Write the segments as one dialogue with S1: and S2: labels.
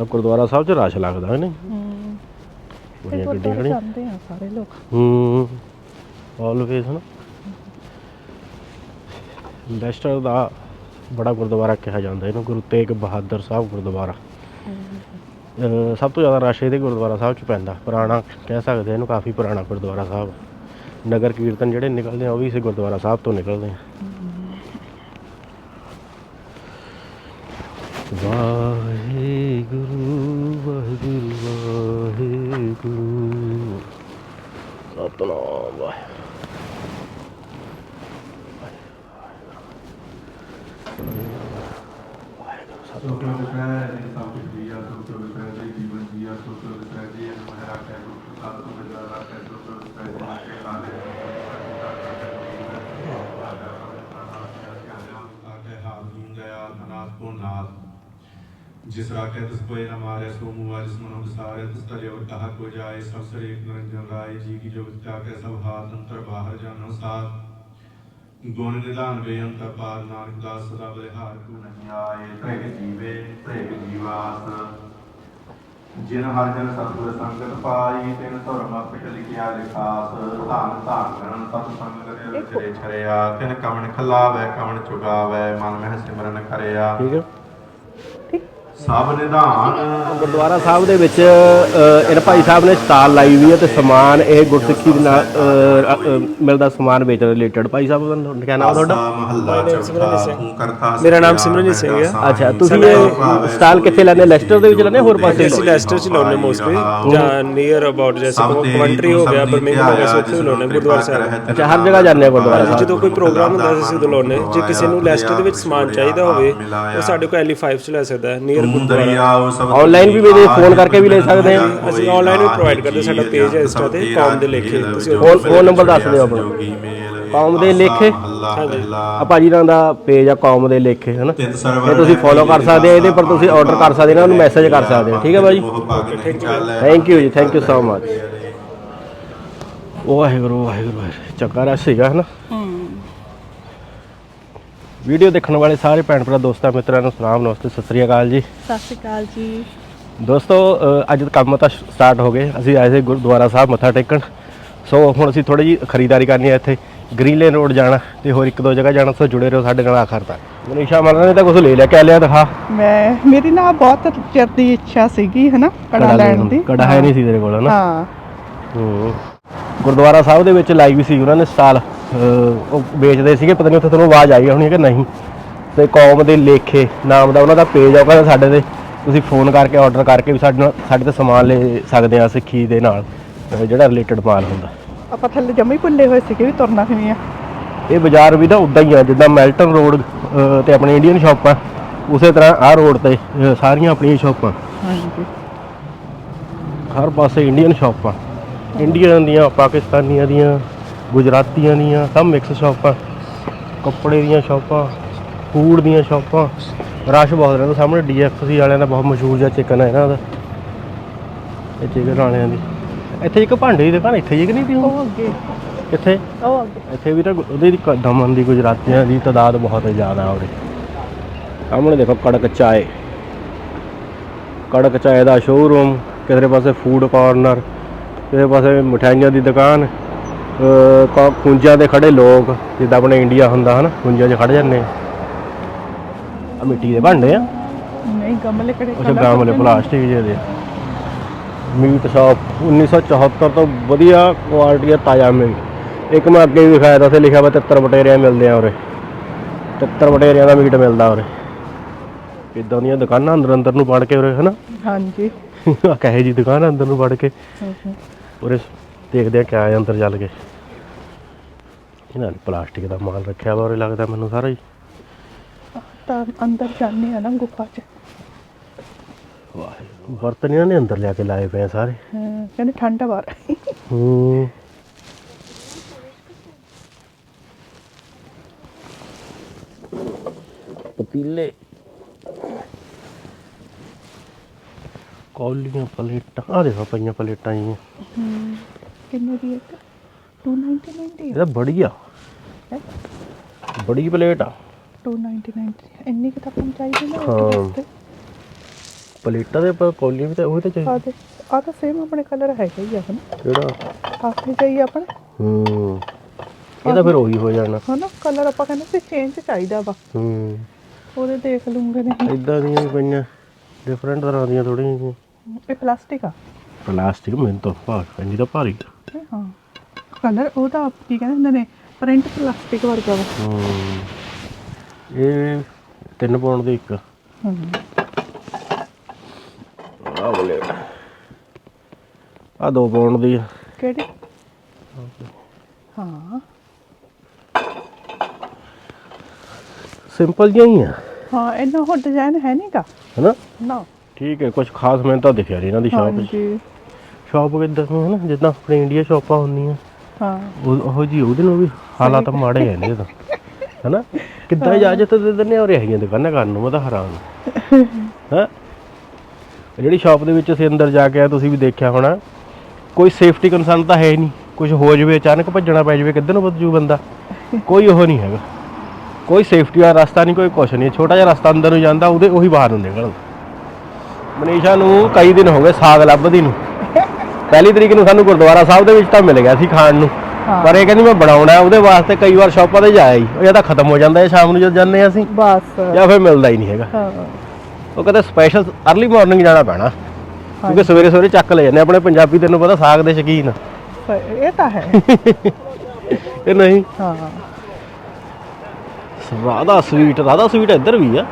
S1: ਤਾਂ ਗੁਰਦੁਆਰਾ ਸਾਹਿਬ 'ਚ ਰਸ਼ ਲੱਗਦਾ ਹੈ ਨਹੀਂ?
S2: ਹੂੰ। ਤੇ
S1: ਬੜੀਆਂ ਗੱਡੀਆਂ
S2: ਗੁਰਦੁਆਰੇ
S1: ਖੜੀਆਂ।
S2: ਜਾਂਦੇ ਆ ਸਾਰੇ ਲੋਕ।
S1: ਹੂੰ। ਆਲਵੇਜ਼ ਨਾ ਲੈਸਟਰ ਦਾ ਬੜਾ ਗੁਰਦੁਆਰਾ ਕਿਹਾ ਜਾਂਦਾ ਇਹਨੂੰ ਗੁਰੂ ਤੇਗ ਬਹਾਦਰ ਸਾਹਿਬ ਗੁਰਦੁਆਰਾ। ਅਹ ਸਭ ਤੋਂ ਜ਼ਿਆਦਾ ਰਸ਼ ਇਹਦੇ ਗੁਰਦੁਆਰਾ ਸਾਹਿਬ ਚ ਪੈਂਦਾ ਪੁਰਾਣਾ ਕਹਿ ਸਕਦੇ ਇਹਨੂੰ ਕਾਫੀ ਪੁਰਾਣਾ ਗੁਰਦੁਆਰਾ ਸਾਹਿਬ। ਨਗਰ ਕੀਰਤਨ ਜਿਹੜੇ ਨਿਕਲਦੇ ਆ ਉਹ ਵੀ ਇਸੇ ਗੁਰਦੁਆਰਾ ਸਾਹਿਬ ਤੋਂ ਨਿਕਲਦੇ ਆ ਵਾਹਿਗੁਰੂ ਵਾਹਿਗੁਰੂ ਵਾਹਿਗੁਰੂ ਸਤਨਾਮ ਵਾਹਿਗੁਰੂ
S3: ਸੁਖ ਵਿਸਰੈ ਜੀ ਸਭ ਕੁਝ ਜੀਆ ਸੁਖ ਵਿਸਰੈ ਜੀ ਜੀਵਨ ਜੀਆ ਸੁਖ ਵਿਸਰੈ ਜੀ ਅਨੁਮਹਿਰਾ ਕੈ ਗੁਰੂ ਪ੍ਰਸਾਦ ਤੁਮ ਵਿਦਾਰਾ ਕੈ ਸੁਖ ਵਿਸਰੈ ਜੀ ਕੇ ਨਾਲੇ ਆਗੇ ਹਾਲ ਦੂੰ ਗਿਆ ਅਨਾਥ ਕੋ ਨਾਥ ਜਿਸ ਰਾਖੇ ਤਿਸ ਕੋਇ ਨ ਮਾਰੇ ਸੋ ਮੂਆ ਜਿਸ ਮਨੁ ਵਿਸਾਰੇ ਤਿਸ ਤਰੇ ਵਰ ਕਹਾ ਕੋ ਜਾਏ ਸਭ ਸਰੇ ਨਿਰੰਜਨ ਰਾਏ ਜੀ ਕੀ ਜੋ ਵਿਚਾ ਗੁਣ ਨਿਧਾਨ ਬੇਅੰਤ ਪਾਰ ਨਾਨਕ ਦਾਸ ਸਦਾ ਬਲਿਹਾਰ ਕੋ ਨਹੀਂ ਆਏ ਤ੍ਰਿਗ ਜੀਵੇ ਤ੍ਰਿਗ ਜੀਵਾਸ। ਜਿਨ ਹਰ ਜਨ ਸਤਿਗੁਰ ਸੰਗਤ ਪਾਈ, ਤਿਨ ਧਰਮ ਮਸਤਕ ਲਿਖਿਆ ਲਿਖਾਸ। ਧਨ ਧਨ ਗਣ ਸਤ ਸੰਗਤ ਦੇ ਵਿਚਰੇ ਛਰਿਆ। ਤਿਨ ਕਵਣ ਖਲਾਵੇ ਕਵਣ ਚੁਗਾਵੇ ਮਨ ਮਹਿ ਸਿਮਰਨ ਕਰਿਆ।
S1: ਠੀਕ ਹੈ।
S3: ਸਭ ਨਿਧਾਨ।
S1: ਗੁਰਦੁਆਰਾ ਸਾਹਿਬ ਦੇ ਵਿੱਚ ਅ, ਇਹ ਭਾਈ ਸਾਹਿਬ ਨੇ ਸਟਾਲ ਲਾਈ ਹੋਈ ਹੈ ਤੇ ਸਮਾਨ ਇਹ ਗੁਰਸਿੱਖੀ ਦੇ ਨਾਲ ਮਿਲਦਾ ਸਮਾਨ ਵੇਚਣ ਰਿਲੇਟਡ ਭਾਈ ਸਾਹਿਬ ਦਾ ਕਿਆ ਨਾਮ ਤੁਹਾਡਾ?
S3: ਮਹੱਲਾ ਚੌਥਾ
S4: ਮੇਰਾ ਨਾਮ ਸਿਮਰਨਜੀਤ ਸਿੰਘ ਹੈ।
S1: ਅੱਛਾ ਤੁਸੀਂ ਇਹ ਸਟਾਲ ਕਿੱਥੇ ਲੈਂਦੇ? ਲੈਸਟਰ ਦੇ ਵਿੱਚ ਲੈਂਦੇ ਹੋਰ ਪਾਸੇ?
S4: ਅਸੀਂ ਲੈਸਟਰ ਚ ਲਾਉਨੇ ਮੋਸਟਲੀ ਜਾਂ ਨੀਅਰ ਅਬਾਊਟ ਜੈਸੇ ਕਵੰਟਰੀ ਹੋ ਗਿਆ ਬਰਮਿੰਗਮ ਹੋ ਗਿਆ ਸੋ ਉੱਥੇ ਲਾਉਨੇ ਗੁਰਦੁਆਰਾ ਸਾਹਿਬ
S1: ਅੱਛਾ ਹਰ ਜਗ੍ਹਾ ਜਾਂਦੇ ਆ ਗੁਰਦੁਆਰਾ ਸਾਹਿਬ?
S4: ਜਦੋਂ ਕੋਈ ਪ੍ਰੋਗਰਾਮ ਹੁੰਦਾ ਸੀ ਅਸੀਂ ਉਦੋਂ ਲਾਉਨੇ ਜੇ ਕਿਸੇ ਨੂੰ ਲੈਸਟਰ ਦੇ ਵਿੱਚ ਸਮਾਨ ਚਾਹੀਦਾ ਹੋਵੇ ਉਹ ਸਾਡੇ ਕੋਲ ਐਲੀ 5 ਚ ਲੈ ਸਕਦਾ ਹੈ ਨੀਅਰ ਗੁਰਦੁਆਰਾ
S1: ਆਨਲਾਈਨ ਵੀ ਵੇਚਦੇ ਫੋਨ ਕਰਕੇ ਵੀ ਲੈ ਸਕਦੇ ਆ
S4: ਅਸੀਂ ਆਨਲਾਈਨ ਵੀ ਪ੍ਰੋਵਾਈਡ ਕਰਦੇ ਸਾਡਾ ਪੇਜ ਹੈ ਇੰਸਟਾ ਤੇ ਕੌਮ ਦੇ ਲੇਖੇ। ਤੁਸੀਂ
S1: ਫੋਨ ਫੋਨ ਨੰਬਰ ਦੱਸ ਦਿਓ ਆਪਣਾ। ਕੌਮ ਦੇ ਲੇਖੇ। ਆ ਭਾਜੀ ਨਾਲ ਦਾ ਪੇਜ ਆ ਕੌਮ ਦੇ ਲੇਖੇ ਹਨਾ? ਇਹ ਤੁਸੀਂ ਫੋਲੋ ਕਰ ਸਕਦੇ ਆ ਇਹਦੇ ਪਰ ਤੁਸੀਂ ਆਰਡਰ ਕਰ ਸਕਦੇ ਆ ਉਹਨੂੰ ਮੈਸੇਜ ਕਰ ਸਕਦੇ ਆ। ਠੀਕ ਹੈ ਭਾਜੀ ਥੈਂਕ ਯੂ ਜੀ। Thank you so much Waheguru Waheguru Waheguru. ਚੱਕਾ rush ਸੀਗਾ ਹਨਾ? ਵੀਡੀਓ ਦੇਖਣ ਵਾਲੇ ਸਾਰੇ ਭੈਣ ਭਰਾ ਦੋਸਤਾਂ ਮਿੱਤਰਾਂ ਨੂੰ ਸਲਾਮ ਨਮਸਤੇ ਸਤਿ ਸ੍ਰੀ ਅਕਾਲ ਜੀ।
S2: ਸਤਿ ਸ਼੍ਰੀ ਅਕਾਲ ਜੀ।
S1: ਦੋਸਤੋ ਅ, ਅੱਜ ਕੰਮ ਤਾਂ ਸਟਾਰਟ ਹੋ ਗਏ। ਅਸੀਂ ਆਏ ਸੀ ਗੁਰਦੁਆਰਾ ਸਾਹਿਬ ਮੱਥਾ ਟੇਕਣ। ਸੋ ਹੁਣ ਅਸੀਂ ਥੋੜੀ ਜੀ ਖਰੀਦਦਾਰੀ ਕਰਨੀ ਹੈ ਇੱਥੇ। ਗ੍ਰੀਨ ਲੇਨ ਰੋਡ ਜਾਣਾ ਤੇ ਹੋਰ ਇੱਕ ਦੋ ਜਗ੍ਹਾ ਜਾਣਾ ਸੋ ਜੁੜੇ ਰਹੋ ਸਾਡੇ ਨਾਲ ਆਖਰ ਤੱਕ। ਮਨੀਸ਼ਾ ਮਰਨ ਨੇ ਤਾਂ ਕੁਝ ਲੈ ਲਿਆ ਕਹਿ ਲਿਆ ਦਿਖਾ?
S2: ਮੈਂ ਮੇਰੀ ਨਾ ਬਹੁਤ ਚਿਰ ਦੀ ਇੱਛਾ ਸੀਗੀ ਹਨਾ ਕੜਾ ਲੈਣ ਦੀ।
S1: ਕੜਾ ਹੈ ਨਹੀਂ ਸੀ ਤੇਰੇ ਕੋਲ ਹਨਾ?
S2: ਹਾਂ।
S1: ਹੂੰ। ਗੁਰਦੁਆਰਾ ਸਾਹਿਬ ਦੇ ਵਿੱਚ ਲਾਈ ਵੀ ਸੀ ਉਹਨਾਂ ਨੇ ਸਟਾਲ। ਅਹ ਉਹ ਵੇਚਦੇ ਸੀਗੇ ਪਤਾ ਨਹੀਂ ਉੱਥੇ ਤੁਹਾਨੂੰ ਆਵਾਜ਼ ਆਈ ਹੋਣੀ ਹੈ ਕਿ ਨਹੀਂ। ਤੇ ਕੌਮ ਦੇ ਲੇਖੇ ਨਾਮ ਦਾ ਉਹਨਾਂ ਦਾ ਪੇਜ ਆ ਉਹ ਕਹਿੰਦਾ ਸਾਡੇ ਤੇ ਤੁਸੀਂ ਫੋਨ ਕਰਕੇ ਆਰਡਰ ਕਰਕੇ ਵੀ ਸਾਡੇ ਨਾਲ ਸਾਡੇ ਤੇ ਸਮਾਨ ਲੈ ਸਕਦੇ ਆ ਸਿੱਖੀ ਦੇ ਨਾਲ ਅਹ ਜਿਹੜਾ ਰਿਲੇਟਡ ਮਾਲ ਹੁੰਦਾ।
S2: ਆਪਾਂ ਥੱਲੇ ਜੰਮੀ ਭੁੱਲੇ ਹੋਏ ਸੀਗੇ ਵੀ ਤੁਰਨਾ ਕਿਵੇਂ ਆ।
S1: ਇਹ ਬਾਜ਼ਾਰ ਵੀ ਤਾਂ ਉਦਾਂ ਹੀ ਆ ਜਿੱਦਾਂ ਮੈਲਟਨ ਰੋਡ ਅਹ ਤੇ ਆਪਣੀ ਇੰਡੀਅਨ ਸ਼ਾਪਾਂ ਉਸੇ ਤਰ੍ਹਾਂ ਆਹ ਰੋਡ ਤੇ ਅਹ ਸਾਰੀਆਂ ਆਪਣੀਆਂ ਸ਼ਾਪਾਂ
S2: ਹਾਂਜੀ।
S1: ਹਰ ਪਾਸੇ ਇੰਡੀਅਨ ਸ਼ਾਪਾਂ ਇੰਡੀਅਨ ਦੀਆਂ ਪਾਕਿਸਤਾਨੀਆਂ ਦੀਆਂ ਗੁਜਰਾਤੀਆਂ ਦੀਆਂ ਸਭ ਮਿਕਸ ਸ਼ਾਪਾਂ ਕੱਪੜੇ ਦੀਆਂ ਸ਼ਾਪਾਂ ਫੂਡ ਦੀਆਂ ਸ਼ਾਪਾਂ ਰਸ਼ ਬਹੁਤ ਰਹਿੰਦਾ ਸਾਹਮਣੇ ਡੀਐਫਸੀ ਵਾਲਿਆਂ ਦਾ ਬਹੁਤ ਮਸ਼ਹੂਰ ਜਿਹਾ ਚਿਕਨ ਹੈ ਇਹਨਾਂ ਦਾ। ਇਹ ਚਿਕਨ ਵਾਲਿਆਂ ਦੀ। ਇੱਥੇ ਇੱਕ ਭਾਂਡੇ ਦੀ ਦੁਕਾਨ ਇੱਥੇ ਹੀ ਕਿ ਨਹੀਂ ਤੀ
S2: ਉਹ ਅੱਗੇ।
S1: ਕਿੱਥੇ
S2: ਉਹ ਅੱਗੇ।
S1: ਇੱਥੇ ਵੀ ਤਾਂ ਉਹਦੀ ਕ- ਦਮਨ ਦੀ ਗੁਜਰਾਤੀਆਂ ਦੀ ਤਾਦਾਦ ਬਹੁਤ ਜ਼ਿਆਦਾ ਉਰੇ। ਸਾਹਮਣੇ ਦੇਖੋ ਕੜਕ ਚਾਏ। ਕੜਕ ਚਾਏ ਦਾ ਸ਼ੋਰੂਮ ਕਿਸੇ ਪਾਸੇ ਫੂਡ ਕਾਰਨਰ ਕਿਸੇ ਪਾਸੇ ਮਠਿਆਈਆਂ ਦੀ ਦੁਕਾਨ। ਅਹ ਕ- ਖੂੰਜਾਂ ਦੇ ਖੜੇ ਲੋਕ ਜਿੱਦਾਂ ਆਪਣੇ ਇੰਡੀਆ ਹੁੰਦਾ ਹਨਾ ਖੂੰਜਾਂ 'ਚ ਖੜ ਜਾਂਦੇ। ਆ ਮਿੱਟੀ ਦੇ ਭਾਂਡੇ ਆ।
S2: ਨਹੀਂ ਗਮਲੇ
S1: ਅੱਛਾ ਵਾਲੇ ਪਲਾਸਟਿਕ ਜਿਹੇ ਦੇ। ਮੀਟ ਸ਼ਾਪ 1974 ਤੋਂ ਵਧੀਆ ਕੁਆਲਿਟੀ ਦਾ ਤਾਜ਼ਾ ਮੀਟ। ਇੱਕ ਮੈਂ ਅੱਗੇ ਵੀ ਵਿਖਾਇਆ ਤਾਂ ਉੱਥੇ ਲਿਖਿਆ ਵਾ 73 ਬਟੇਰਿਆਂ ਮਿਲਦੇ ਆ ਉਰੇ। 73 ਬਟੇਰਿਆਂ ਦਾ ਮੀਟ ਮਿਲਦਾ ਉਰੇ। ਇਦਾਂ ਦੀਆਂ ਦੁਕਾਨਾਂ ਅੰਦਰ ਅੰਦਰ ਨੂੰ ਵੜ ਕੇ ਉਰੇ ਹਨਾ?
S2: ਹਾਂਜੀ।
S1: ਆ ਕਹੇ ਜੀ ਦੁਕਾਨ ਆ ਅੰਦਰ ਨੂੰ ਵੜ ਕੇ। ਉਰੇ ਦੇਖਦੇ ਆ ਕਿਆ ਹੈ ਅੰਦਰ ਚੱਲ ਕੇ ਇਹਨਾਂ ਨੇ ਪਲਾਸਟਿਕ ਦਾ ਮਾਲ ਰੱਖਿਆ ਵਾ ਉਰੇ ਲੱਗਦਾ ਮੈਨੂੰ ਸਾਰਾ ਹੀ।
S2: ਤਾਂ ਅੰਦਰ ਜਾਂਦੇ ਆ ਨਾ ਗੁਫਾ 'ਚ।
S1: ਵਾਹ ਬਰਤਨ ਇਹਨਾਂ ਨੇ ਅੰਦਰ ਲਿਆ ਕੇ ਲਾਏ ਪਏ ਆ ਸਾਰੇ।
S2: ਹਾਂ, ਕਹਿੰਦੇ ਠੰਡ ਬਾਹਰ।
S1: ਹੂੰ। ਪਤੀਲੇ। ਕੌਲੀਆਂ ਪਲੇਟਾਂ ਆ ਦੇਖੋ ਪਈਆਂ ਪਲੇਟਾਂ
S2: ਹਮ, ਕਿੰਨੇ ਦੀ ਇੱਕ? 299 ਦੀ
S1: ਇਹ ਤਾਂ ਬੜੀ ਆ
S2: ਹੈ?
S1: ਬੜੀ ਪਲੇਟ ਆ।
S2: 299 ਦੀ। ਇੰਨੀ ਕਿ ਤਾਂ ਆਪਾਂ ਨੂੰ ਚਾਹੀਦੀ ਨਾ
S1: ਹਾਂ।
S2: ਉਹਦੇ ਵਾਸਤੇ।
S1: ਪਲੇਟਾਂ ਦੇ ਆਪਾਂ ਕੌਲੀਆਂ ਵੀ ਤਾਂ ਉਹ ਤਾਂ ਚਾਹੀਦੀ
S2: ਆ ਦੇ ਆ ਤਾਂ ਸੇਮ ਆਪਣੇ ਕਲਰ ਹੈਗਾ ਹੀ ਆ ਹਨਾ
S1: ਕਿਹੜਾ?
S2: ਆਖਰੀ ਚਾਹੀਏ ਆਪਣੇ।
S1: ਹੂੰ। ਇਹ ਤਾਂ ਫਿਰ ਉਹੀ ਹੋ ਜਾਣਾ।
S2: ਹਨਾ ਕਲਰ ਆਪਾਂ ਕਹਿੰਦੇ ਸੀ ਚੇਂਜ ਚਾਹੀਦਾ ਵਾ।
S1: ਹੂੰ।
S2: ਉਹਦੇ ਦੇਖ ਲੂੰਗੇ ਨਹੀਂ।
S1: ਇਦਾਂ ਦੀਆਂ ਵੀ ਪਈਆਂ। ਡਿਫਰੈਂਟ ਤਰ੍ਹਾਂ ਦੀਆਂ ਥੋੜੀਆਂ ਜਿਹੀਆਂ।
S2: ਇਹ ਪਲਾਸਟਿਕ ਆ।
S1: ਪਲਾਸਟਿਕ ਮੈਨੂੰ ਤਾਂ ਭਾਰ ਪੈਂਦੀ ਤਾਂ ਭਾਰੀ।
S2: ਇਹ ਹਾਂ ਕਲਰ ਉਹਦਾ ਕੀ ਕਹਿੰਦੇ ਹੁੰਦੇ ਨੇ ਪ੍ਰਿੰਟ ਪਲਾਸਟਿਕ ਵਰਗਾ ਵਾ।
S1: ਹੂੰ। ਇਹ 3 ਪਾਉਂਡ ਦੀ ਇੱਕ।
S2: ਹੂੰ।
S1: ਆ ਬੋਲੇ ਆ 2 ਪਾਉਂਡ ਦੀ ਆ।
S2: ਕਿਹੜੀ? ਹਾਂ।
S1: ਸਿੰਪਲ ਜਿਹਾ ਹੀ ਆ।
S2: ਹਾਂ ਇਹਨਾਂ ਹੋਰ ਡਿਜ਼ਾਈਨ ਹੈ ਨਹੀਂਗਾ
S1: ਹੈਨਾ?
S2: ਨਾ।
S1: ਠੀਕ ਹੈ ਕੁਝ ਖਾਸ ਮੈਨੂੰ ਤਾਂ ਦਿਖਿਆ ਨਹੀਂ ਇਹਨਾਂ ਦੀ ਸ਼ਾਪ
S2: ਹਾਂਜੀ।
S1: ਸ਼ਾਪ ਕਿੱਦਾਂ ਹੈ ਨਾ? ਜਿੱਦਾਂ ਆਪਣੇ ਇੰਡੀਆ ਸ਼ਾਪਾਂ ਹੁੰਦੀਆਂ।
S2: ਹਾਂ।
S1: ਉਹ ਉਹ ਜੀ ਉਹਦੇ ਨੂੰ ਵੀ ਹਾਲਾਤ ਮਾੜੇ ਆ ਨੇ ਤਾਂ। ਹੈਨਾ? ਕਿੱਦਾਂ ਇਜਾਜ਼ਤ ਦੇ ਦਿੰਦੇ ਆ ਉਹ ਹੈਗੀਆਂ ਦੁਕਾਨਾਂ ਕਰਨ ਨੂੰ ਮੈਂ ਤਾਂ ਹੈਰਾਨ। ਹਾਂ? ਜਿਹੜੀ ਸ਼ਾਪ ਦੇ ਵਿੱਚ ਅਸੀਂ ਅੰਦਰ ਜਾ ਕੇ ਆਏ ਤੁਸੀਂ ਵੀ ਦੇਖਿਆ ਹੋਣਾ। ਕੋਈ ਸੇਫਟੀ ਕੰਸਰਨ ਤਾਂ ਹੈ ਨਹੀਂ। ਕੁਝ ਹੋ ਜਾਵੇ ਅਚਾਨਕ ਭੱਜਣਾ ਪੈ ਜਾਵੇ ਕਿੱਧਰ ਨੂੰ ਭੱਜ ਜੂ ਬੰਦਾ? ਕੋਈ ਉਹ ਨਹੀਂ ਹੈਗਾ। ਕੋਈ ਸੇਫਟੀ ਵਾਲਾ ਰਸਤਾ ਨਹੀਂ ਕੋਈ ਕੁਛ ਨਹੀਂ। ਛੋਟਾ ਜਿਹਾ ਰਸਤਾ ਅੰਦਰ ਨੂੰ ਜਾਂਦਾ ਉਹਦੇ ਉਹੀ ਬਾਹਰ ਨੂੰ ਨਿਕਲਦਾ। ਮਨੀਸ਼ਾ ਨੂੰ ਕਈ ਦਿਨ ਹੋ ਗਏ ਸਾਗ ਲੱਭਦੀ ਨੂੰ। ਪਹਿਲੀ ਤਰੀਕ ਨੂੰ ਸਾਨੂੰ ਗੁਰਦੁਆਰਾ ਸਾਹਿਬ ਦੇ ਵਿੱਚ ਤਾਂ ਮਿਲ ਗਿਆ ਸੀ ਖਾਣ ਨੂੰ। ਪਰ ਇਹ ਕਹਿੰਦੀ ਮੈਂ ਬਣਾਉਣਾ ਹੈ, ਉਹਦੇ ਵਾਸਤੇ ਕਈ ਵਾਰ ਸ਼ਾਪਾਂ ਤੇ ਜਾਇਆ ਹੀ। ਉਹ ਜਾਂ ਤਾਂ ਖਤਮ ਹੋ ਜਾਂਦਾ ਹੈ ਸ਼ਾਮ ਨੂੰ ਜਦ ਜਾਂਦੇ ਅਸੀਂ।
S2: ਬਸ।
S1: ਜਾਂ ਫਿਰ ਮਿਲਦਾ ਹੀ ਨਹੀਂ ਹੈਗਾ।
S2: ਹਾਂ।
S1: ਉਹ ਕਹਿੰਦੇ ਸਪੈਸ਼ਲ ਅਰਲੀ ਮਾਰਨਿੰਗ ਜਾਣਾ ਪੈਣਾ। ਕਿਉਂਕਿ ਸਵੇਰੇ ਸਵੇਰੇ ਚੱਕ ਲੈ ਜਾਂਦੇ ਆਪਣੇ ਪੰਜਾਬੀ ਤੈਨੂੰ ਪਤਾ ਸਾਗ ਦੇ ਸ਼ੌਕੀਨ।
S2: ਇਹ ਤਾਂ ਹੈ।
S1: ਇਹ ਨਹੀਂ।
S2: ਹਾਂ।
S1: ਰਾਧਾ ਸਵੀਟ ਰਾਧਾ ਸਵੀਟ ਇੱਧਰ ਵੀ ਆ।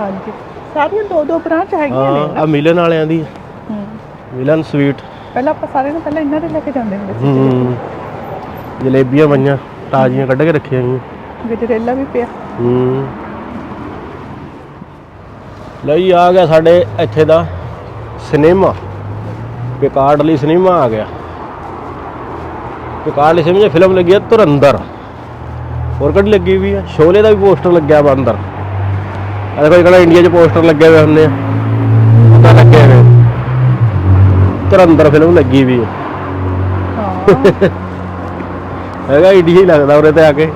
S2: ਹਾਂਜੀ। ਸਾਰੀਆਂ ਦੋ ਦੋ ਬ੍ਰਾਂਚ ਹੈਗੀਆਂ ਨੇ
S1: ਆ ਮਿਲਨ ਵਾਲਿਆਂ ਦੀ।
S2: ਹੂੰ।
S1: ਮਿਲਨ ਸਵੀਟ
S2: ਪਹਿਲਾਂ ਆਪਾਂ ਸਾਰੇ ਨੂੰ ਪਹਿਲਾਂ ਇਹਨਾਂ ਦੇ ਲੈ ਕੇ ਜਾਂਦੇ ਹੁੰਦੇ
S1: ਹੂੰ। ਜਲੇਬੀਆਂ ਪਈਆਂ ਤਾਜ਼ੀਆਂ ਕੱਢ ਕੇ ਰੱਖੀਆਂ ਗਈਆਂ।
S2: ਸੀ ਗਜਰੇਲਾ ਵੀ ਪਿਆ।
S1: ਹੂੰ। ਲਈ ਆ ਗਿਆ ਸਾਡੇ ਇੱਥੇ ਦਾ ਸਿਨੇਮਾ। ਪਿਕਾਰਡਲੀ ਸਿਨੇਮਾ ਆ ਗਿਆ। ਪਿਕਾਰਡਲੀ ਸਿਨੇਮਾ 'ਚ ਫਿਲਮ ਲੱਗੀ ਹੈ ਧੁਰੰਦਰ ਹੋਰ ਕਿਹੜੀ ਲੱਗੀ ਵੀ ਆ? ਸ਼ੋਲੇ ਦਾ ਵੀ ਪੋਸਟਰ ਲੱਗਿਆ ਵਾ ਅੰਦਰ। ਆ ਦੇਖੋ ਜਿਹੜਾ ਇੰਡੀਆ 'ਚ ਪੋਸਟਰ ਲੱਗੇ ਹੋਏ ਹੁੰਦੇ ਆ ਉਹਦਾ ਲੱਗੇ ਹੋਏ ਧੁਰੰਦਰ ਫਿਲਮ ਲੱਗੀ ਵੀ ਹੈ ਹੈਗਾ ਇੰਡੀਆ ਹੀ ਲੱਗਦਾ ਉਰੇ ਤੇ ਆ ਕੇ।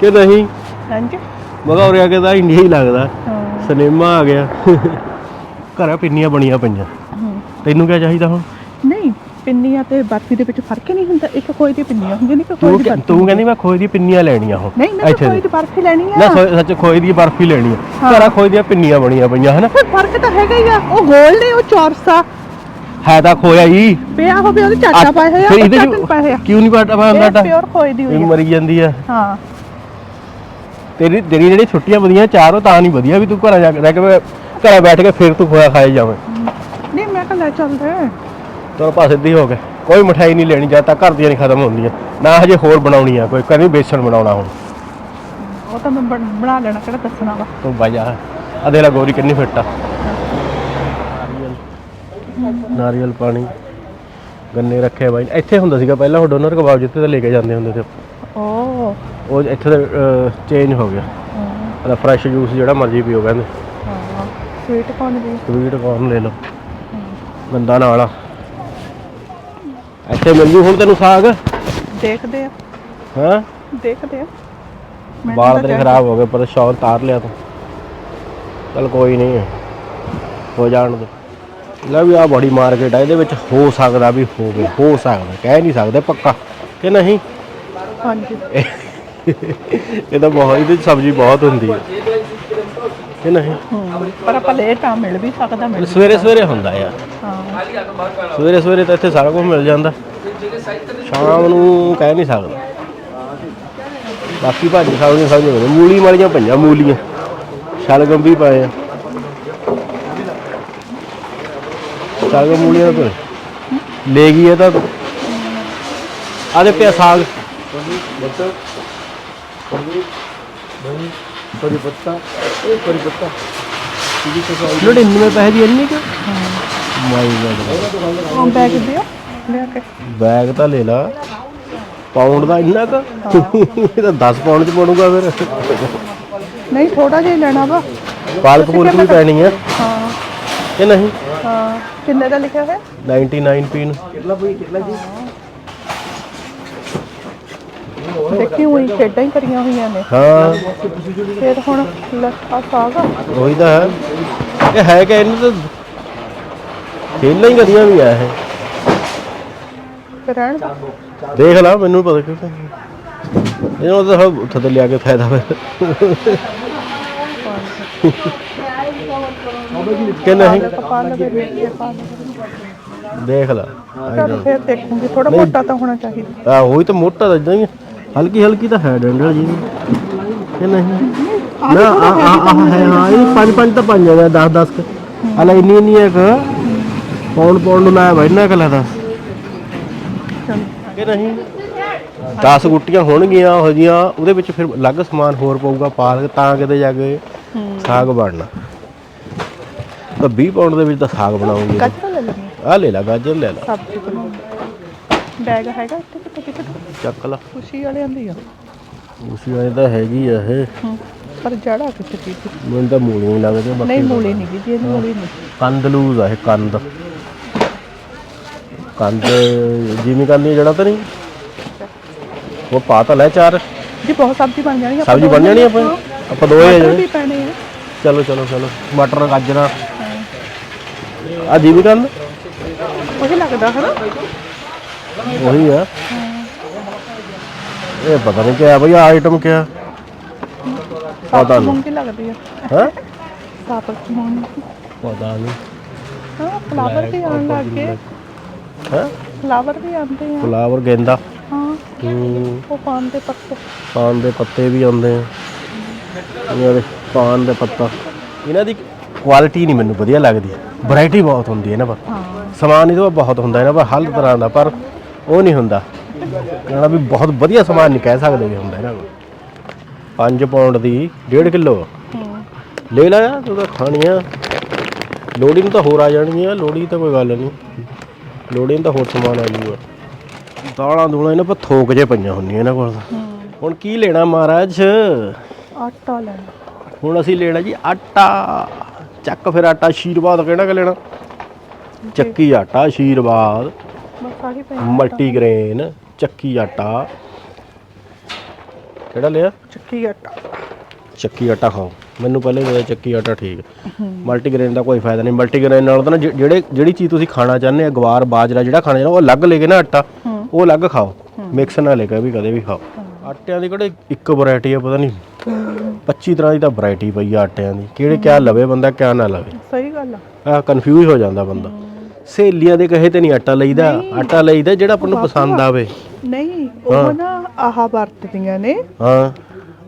S1: ਕਿ ਨਹੀਂ?
S2: ਹਾਂਜੀ।
S1: ਮੈਂ ਕਿਹਾ ਉਰੇ ਆ ਕੇ ਤਾਂ ਇੰਡੀਆ ਹੀ ਲੱਗਦਾ। ਸਿਨੇਮਾ ਆ ਗਿਆ। ਘਰਾਂ ਪਿੰਨੀਆਂ ਬਣੀਆਂ ਪਈਆਂ। ਤੈਨੂੰ ਕੀ ਚਾਹੀਦਾ ਹੁਣ?
S2: ਨਹੀਂ ਪਿੰਨੀਆਂ ਤੇ ਬਰਫੀ ਦੇ ਵਿੱਚ ਫ਼ਰਕ ਹੀ ਨਹੀਂ ਹੁੰਦਾ। ਇੱਕ ਖੋਏ ਦੀ ਪਿੰਨੀਆਂ ਹੁੰਦੀਆਂ ਨੇ ਇੱਕ ਖੋਏ ਦੀ ਬਰਫੀ
S1: ਤੂੰ ਕਹਿੰਦੀ ਮੈਂ ਖੋਏ ਦੀ ਪਿੰਨੀਆਂ ਲੈਣੀਆਂ ਹੁਣ।
S2: ਨਹੀਂ ਮੈਂ ਖੋਏ
S1: ਦੀ।
S2: ਬਰਫੀ ਲੈਣੀ
S1: ਨਾ
S2: ਆ
S1: ਸੋ- ਸੱਚ ਖੋਏ ਦੀ ਬਰਫੀ ਲੈਣੀ ਆ। ਘਰਾਂ ਖੋਏ ਦੀਆਂ ਪਿੰਨੀਆਂ ਬਣੀਆਂ ਪਈਆਂ ਹਨਾ?
S2: ਫਿਰ ਫ਼ਰਕ ਤਾਂ ਹੈਗਾ ਹੀ ਆ। ਉਹ ਗੋਲ ਨੇ ਉਹ ਚੌਰਸਾ।
S1: ਹੈ ਤਾਂ ਖੋਇਆ ਹੀ
S2: ਪਿਆ ਹੋਵੇ ਉਹਦੇ ਚਾਟਾ ਪਾਏ ਹੋਇਆ
S1: ਫਿਰ ਇਹਦੇ
S2: ਹੋਇਆ
S1: ਚ ਕਿਉਂ ਨਹੀਂ ਪਾਟਾ ਪਾਇਆ ਹੁੰਦਾ?
S2: ਪਿਓਰ ਖੋਏ ਦੀ ਹੋਈ
S1: ਮਰੀ ਜਾਂਦੀ ਆ।
S2: ਹਾਂ।
S1: ਤੇਰੀ ਤੇਰੀ ਜਿਹੜੀ ਛੁੱਟੀਆਂ ਵਧੀਆਂ ਚਾਰ ਉਹ ਤਾਂ ਨਹੀਂ ਵਧੀਆ ਵੀ ਤੂੰ ਘਰਾਂ ਜਾ ਕੇ ਰਹਿ ਕੇ ਘਰਾਂ ਬੈਠ ਕੇ ਫਿਰ ਤੂੰ ਖੋਇਆ ਖਾਏ ਜਾਵੇਂ।
S2: ਨਹੀਂ ਮੈਂ ਕਿਹਾ ਲੈ ਚੱਲਦੇ
S1: ਤੇਰਾ ਪਾਸ ਸਿੱਧੀ ਹੋ ਗਿਆ ਕੋਈ ਮਠਾਈ ਨਹੀਂ ਲੈਣੀ ਜਦ ਤੱਕ ਘਰ ਦੀਆਂ ਨਹੀਂ ਖਤਮ ਹੁੰਦੀਆਂ। ਨਾ ਹਜੇ ਹੋਰ ਬਣਾਉਣੀ ਆ ਕੋਈ ਕਹਿੰਦੀ ਬੇਸਣ ਬਣਾਉਣਾ ਹੁਣ।
S2: ਉਹ ਤਾਂ ਮੈਂ ਬਣ- ਬਣਾ ਲੈਣਾ ਕਿਹੜਾ ਦੱਸਣਾ ਵਾ।
S1: ਤੂੰ ਬਾਜਾ ਆ। ਦੇਖ ਲੈ ਗੋਰੀ ਕਿੰਨੀ ਫਿੱਟ ਆ। ਨਾਰੀਅਲ ਪਾਣੀ ਗੰਨੇ ਰੱਖੇ ਬਾਈ। ਇੱਥੇ ਹੁੰਦਾ ਸੀਗਾ ਪਹਿਲਾਂ ਉਹ ਡੋਨਰ ਕਬਾਬ ਜਿੱਥੇ ਤੇ ਲੈ ਕੇ ਜਾਂਦੇ ਹੁੰਦੇ ਤੇ
S2: ਓ।
S1: ਉਹ ਇੱਥੇ ਚੇਂਜ ਹੋ ਗਿਆ। ਇਹਦਾ ਫਰੈਸ਼ ਜੂਸ ਜਿਹੜਾ ਮਰਜ਼ੀ ਪੀਓ ਕਹਿੰਦੇ।
S2: ਹਾਂ ਸਵੀਟ ਕੌਣ ਦੀ
S1: ਸਵੀਟ ਕੌਰਨ ਲੈ ਲਓ। ਗੰਦਾ ਨਾਲ। ਆ ਇੱਥੇ ਮਿਲ ਜੂ ਹੁਣ ਤੈਨੂੰ ਸਾਗ?
S2: ਦੇਖਦੇ ਆ।
S1: ਹਾਂ?
S2: ਦੇਖਦੇ ਆ। ਮੈਨੂੰ
S1: ਬਾਲ
S2: ਤਾਂ
S1: ਤੇਰੇ। ਖਰਾਬ ਹੋ ਗਏ ਪਰ ਸ਼ੌਰ ਤਾਰ ਲਿਆ ਤੂੰ। ਚਲ ਕੋਈ ਨਹੀਂ ਹੋ ਜਾਣ ਦੇ। ਲੈ ਵੀ ਆ ਬੜੀ ਮਾਰਕੀਟ ਆ ਇਹਦੇ ਵਿੱਚ ਹੋ ਸਕਦਾ ਵੀ ਹੋਵੇ ਹੋ ਸਕਦਾ ਕਹਿ ਨਹੀਂ ਸਕਦੇ ਪੱਕਾ ਕਿ ਨਹੀਂ?
S2: ਹਾਂਜੀ।
S1: ਇਹ ਤਾਂ ਬਹੁਤ ਇਹਦੇ ਸਬਜ਼ੀ ਬਹੁਤ ਹੁੰਦੀ ਹੈ ਕਿ ਨਹੀਂ?
S2: ਪਰ ਆਪਾਂ ਲੇਟ ਆ ਮਿਲ ਵੀ ਸਕਦਾ ਮਿਲ
S1: ਸਵੇਰੇ ਸਵੇਰੇ ਹੁੰਦਾ ਯਾਰ।
S2: ਹਾਂ।
S1: ਸਵੇਰੇ ਸਵੇਰੇ ਤਾਂ ਇੱਥੇ ਸਾਰਾ ਕੁਝ ਮਿਲ ਜਾਂਦਾ। ਸ਼ਾਮ ਨੂੰ ਕਹਿ ਨਹੀਂ ਸਕਦਾ। ਬਾਕੀ ਭਾਜੀ ਸਬਜ਼ੀਆਂ ਸਬਜ਼ੀਆਂ ਮਿਲਦੀਆਂ ਮੂਲੀ ਵਾਲੀਆਂ ਪਈਆਂ ਮੂਲੀਆਂ ਸ਼ਲਗਮ ਵੀ ਪਏ ਆ। ਤਾਂ ਲੈ ਗਈ ਇਹ ਤਾਂ। ਆਦੇ ਪਿਆ ਸਾਗ। ਕਰੀ ਪੱਤਾ ਇਹ ਕਰੀ ਪੱਤਾ ਲੋੜੇ ਇੰਨੇ ਪੈਸੇ ਦੀ ਇੰਨੀ ਕਿ? ਮਾਈ ਗॉड
S2: ਹਾਂ ਬੈਗ
S1: ਤਾਂ ਲੈ ਲਾ। ਪਾਉਂਡ ਦਾ ਇੰਨਾ ਕ? ਇਹ ਤਾਂ 10 ਪਾਉਂਡ ਚ ਪੜੂਗਾ ਫਿਰ।
S2: ਨਹੀਂ ਥੋੜਾ ਜਿਹਾ ਹੀ ਲੈਣਾ ਵਾ।
S1: ਪਾਲਕ ਪੂਲਕ ਵੀ ਪੈਣੀ ਆ।
S2: ਹਾਂ।
S1: ਇਹ ਨਹੀਂ?
S2: ਹਾਂ ਕਿੰਨੇ ਦਾ ਲਿਖਿਆ ਹੋਇਆ?
S1: 99 ਪੀਨ
S2: ਦੇਖੀ ਹੋਈ ਖੇਡਾਂ ਹੀ ਕਰੀਆਂ ਹੋਈਆਂ ਨੇ।
S1: ਹਾਂ।
S2: ਫਿਰ ਹੁਣ ਲੈ ਆ ਸਾਗ
S1: ਉਹੀ ਤਾਂ ਹੈ। ਇਹ ਹੈ ਕਿ ਇਹਨੂੰ ਤਾਂ ਖੇਲਾਂ ਹੀ ਕਦੀਆਂ ਵੀ ਆ ਇਹ।
S2: ਰਹਿਣ ਦਾ।
S1: ਦੇਖ ਲਾ ਮੈਨੂੰ ਪਤਾ ਕਿਉਂ ਇਹਨੂੰ ਤਾਂ ਸਭ ਉੱਥੇ ਤੇ ਲਿਆ ਕੇ ਫਾਇਦਾ ਹੋਇਆ। ਕਿ ਨਹੀਂ? ਦੇਖ ਲਾ।
S2: ਚਲ ਫਿਰ ਦੇਖੂੰਗੀ ਥੋੜਾ ਮੋਟਾ ਤਾਂ ਹੋਣਾ ਚਾਹੀਦਾ।
S1: ਆ ਉਹੀ ਤਾਂ ਮੋਟਾ ਤਾਂ ਇਦਾਂ ਹੀ ਆ। ਹਲਕੀ ਹਲਕੀ ਤਾਂ ਹੈ ਡੰਡਲ ਜੀ। ਕਿ ਨਹੀਂ? ਨਾ ਆ ਆ ਆ ਹੈ ਹਾਂ ਇਹ ਪੰਜ ਪੰਜ ਤਾਂ ਪੰਜ ਹੈ 10 10 ਹਲਾ ਇੰਨੀ ਇੰਨੀ ਇੱਕ ਪੌਂਡ ਪੌਂਡ ਨੂੰ ਲਾਇਆ ਬੈਠਣਾ ਕਲਾ ਦਾ ਕਿ ਨਹੀਂ? 10 ਗੁੱਟੀਆਂ ਹੋਣਗੀਆਂ ਉਹ ਜੀਆਂ ਉਹਦੇ ਵਿੱਚ ਫਿਰ ਅਲੱਗ ਸਮਾਨ ਹੋਰ ਪਊਗਾ ਪਾਲਕ ਤਾਂ ਕਿਤੇ ਜਾ ਕੇ ਸਾਗ ਬਣਨਾ। ਤਾਂ 20 ਪੌਂਡ ਦੇ ਵਿੱਚ ਤਾਂ ਸਾਗ ਬਣਾਉਂਗੇ।
S2: ਕੱਚਾ ਲੈ ਲੈਣੀ
S1: ਆ ਲੈ ਲਾ ਗਾਜਰ ਲੈ ਲਾ।
S2: ਸਬਜ਼ੀ ਬਣਾਉਂਗੀ। ਬੈਗ ਹੈਗਾ ਇੱਥੇ ਕਿਤੇ ਕਿਤੇ
S1: ਚੱਕ ਲਾ।
S2: ਖੁਸ਼ੀ ਵਾਲਿਆਂ ਦੀ ਆ।
S1: ਉਸੇ ਵਾਲੀ ਤਾਂ ਹੈਗੀ ਆ ਇਹ।
S2: ਪਰ ਜੜਾ ਕਿਤੇ ਚੀਜ਼ ਦੀ।
S1: ਮੈਨੂੰ ਤਾਂ ਲੱਗਦੀਆਂ
S2: ਨਹੀਂ
S1: ਬਾਕੀ
S2: ਮੂਲੀ ਨਹੀਂ ਜੀ ਇਹਨੂੰ ਮੂਲੀ ਨਹੀਂ।
S1: ਕੰਦ ਲੂਜ਼ ਆ ਇਹ ਕੰਦ। ਕੰਦ ਜਿਵੇਂ ਕੰਦੀ ਜੜਾ ਤਾਂ ਨਹੀਂ? ਉਹ ਪਾ ਤਾਂ ਲੈ ਚਾਰ।
S2: ਜੀ ਬਹੁਤ ਸਬਜ਼ੀ ਬਣ ਜਾਣੀ ਆਪਾਂ
S1: ਸਬਜ਼ੀ ਬਣ ਜਾਣੀ ਆਪਾਂ? ਆਪਾਂ ਦੋਏ ਆ
S2: ਆ।
S1: ਚਲੋ ਚਲੋ ਚਲੋ। ਮਟਰ ਗਾਜਰਾਂ। ਆ ਜਿਵੇਂ ਕੰਦ
S2: ਉਹ ਲੱਗਦਾ ਹੈ ਨਾ।
S1: ਉਹੀ ਆ। ਇਹ ਪਤਾ ਨਹੀਂ ਕਿਆ ਬਈ ਆਈਟਮ ਕਿਆ? ਪਤਾ ਨਹੀਂ
S2: ਮੂੰਗੀ ਲੱਗਦੀ ਆ।
S1: ਹੈ?
S2: ਸਾਬਤ ਮੂੰਗੀ
S1: ਪਤਾ ਨਹੀਂ
S2: ਹਾਂ ਫਲਾਵਰ ਵੀ ਆਉਣ ਲੱਗ ਗਏ।
S1: ਹੈ?
S2: ਫਲਾਵਰ ਵੀ ਆਉਂਦੇ ਆ।
S1: ਫਲਾਵਰ ਗੇਂਦਾ।
S2: ਹਾਂ।
S1: ਹੂੰ।
S2: ਉਹ ਪਾਨ ਦੇ ਪੱਤੇ।
S1: ਪਾਨ ਦੇ ਪੱਤੇ ਵੀ ਆਉਂਦੇ ਆ। ਇਹਨਾਂ ਦੇ ਪਾਨ ਦੇ ਪੱਤਾ। ਇਹਨਾਂ ਦੀ ਕੁਆਲਿਟੀ ਨਹੀਂ ਮੈਨੂੰ ਵਧੀਆ ਲੱਗਦੀ। ਵੈਰਾਈਟੀ ਬਹੁਤ ਹੁੰਦੀ ਹੈ ਇਹਨਾਂ ਪਰ। ਸਮਾਨ ਇਹਦੇ ਕੋਲ ਬਹੁਤ ਹੁੰਦਾ ਇਹਨਾਂ ਪਰ ਹਰ ਤਰ੍ਹਾਂ ਦਾ ਪਰ ਉਹ ਨਹੀਂ ਹੁੰਦਾ। ਕਹਿਣਾ ਵੀ ਬਹੁਤ ਵਧੀਆ ਸਮਾਨ ਨਹੀਂ ਕਹਿ ਸਕਦੇ ਵੀ ਹੁੰਦਾ ਇਹਨਾਂ ਕੋਲ। 5 ਪਾਉਂਡ ਦੀ 1.5 ਕਿਲੋ। ਲੈ ਲੈ ਯਾਰ ਤੂੰ ਤਾਂ ਖਾਣੀ ਆ ਲੋੜੀ ਨੂੰ ਤਾਂ ਹੋਰ ਆ ਜਾਣਗੀਆਂ ਲੋੜੀ ਤਾਂ ਕੋਈ ਗੱਲ ਨਹੀਂ। ਲੋੜੀ ਨੂੰ ਤਾਂ ਹੋਰ ਸਮਾਨ ਆ ਜੂਗਾ ਦਾਲਾਂ ਦੂਲਾਂ ਇਹਨਾਂ ਪਰ ਥੋਕ ਜੇ ਪਈਆਂ ਹੁੰਦੀਆਂ ਇਹਨਾਂ ਕੋਲ। ਤਾਂ ਹੁਣ ਕੀ ਲੈਣਾ ਮਹਾਰਾਜ?
S2: ਆਟਾ ਲੈਣਾ।
S1: ਹੁਣ ਅਸੀਂ ਲੈਣਾ ਜੀ ਆਟਾ। ਚੱਕ ਫਿਰ ਆਟਾ ਆਸ਼ੀਰਵਾਦ ਕਿਹੜਾ ਕਿ ਲੈਣਾ? ਚੱਕੀ ਆਟਾ ਆਸ਼ੀਰਵਾਦ
S2: ਬਸ ਆਹੀ ਪੈ
S1: ਮਲਟੀ ਗ੍ਰੇਨ ਚੱਕੀ ਆਟਾ। ਕਿਹੜਾ ਲਿਆ?
S2: ਚੱਕੀ ਆਟਾ।
S1: ਚੱਕੀ ਆਟਾ ਖਾਓ। ਮੈਨੂੰ ਪਹਿਲੇ ਲੱਗਦਾ ਚੱਕੀ ਆਟਾ ਠੀਕ। ਮਲਟੀ ਗ੍ਰੇਨ ਦਾ ਕੋਈ ਫਾਇਦਾ ਨਹੀਂ। ਮਲਟੀ ਗ੍ਰੇਨ ਨਾਲ ਤਾਂ ਨਾ ਜਿ- ਜਿਹੜੇ ਜਿਹੜੀ ਚੀਜ਼ ਤੁਸੀਂ ਖਾਣਾ ਚਾਹੁੰਦੇ ਆ ਗਵਾਰ ਬਾਜਰਾ ਜਿਹੜਾ ਖਾਣਾ ਚਾਹੁੰਦੇ ਉਹ ਅਲੱਗ ਲੈ ਕੇ ਨਾ ਆਟਾ। ਉਹ ਅਲੱਗ ਖਾਓ। ਮਿਕਸ ਨਾ ਲੈ ਕੇ ਵੀ ਕਦੇ ਵੀ ਖਾਓ। ਆਟਿਆਂ ਦੀ ਕਿਹੜੇ ਇੱਕ ਵੈਰਾਈਟੀ ਆ ਪਤਾ ਨਹੀਂ। 25 ਤਰ੍ਹਾਂ ਦੀ ਤਾਂ ਵੈਰਾਈਟੀ ਪਈ ਆ ਆਟਿਆਂ ਦੀ। ਕਿਹੜੇ ਕਿਆ ਲਵੇ ਬੰਦਾ ਕਿਆ ਨਾ ਲਵੇ।
S2: ਸਹੀ ਗੱਲ ਆ।
S1: ਆ ਕਨਫਿਊਜ਼ ਹੋ ਜਾਂਦਾ ਬੰਦਾ। ਸਹੇਲੀਆਂ ਦੇ ਕਹੇ ਤੇ ਨਹੀਂ ਆਟਾ ਲਈਦਾ। ਆਟਾ ਲਈਦਾ ਜਿਹੜਾ ਆਪਾਂ ਨੂੰ ਪਸੰਦ ਆਵੇ।
S2: ਨਹੀਂ ਉਹ ਨਾ ਆਹ ਵਰਤਦੀਆਂ ਨੇ।
S1: ਹਾਂ।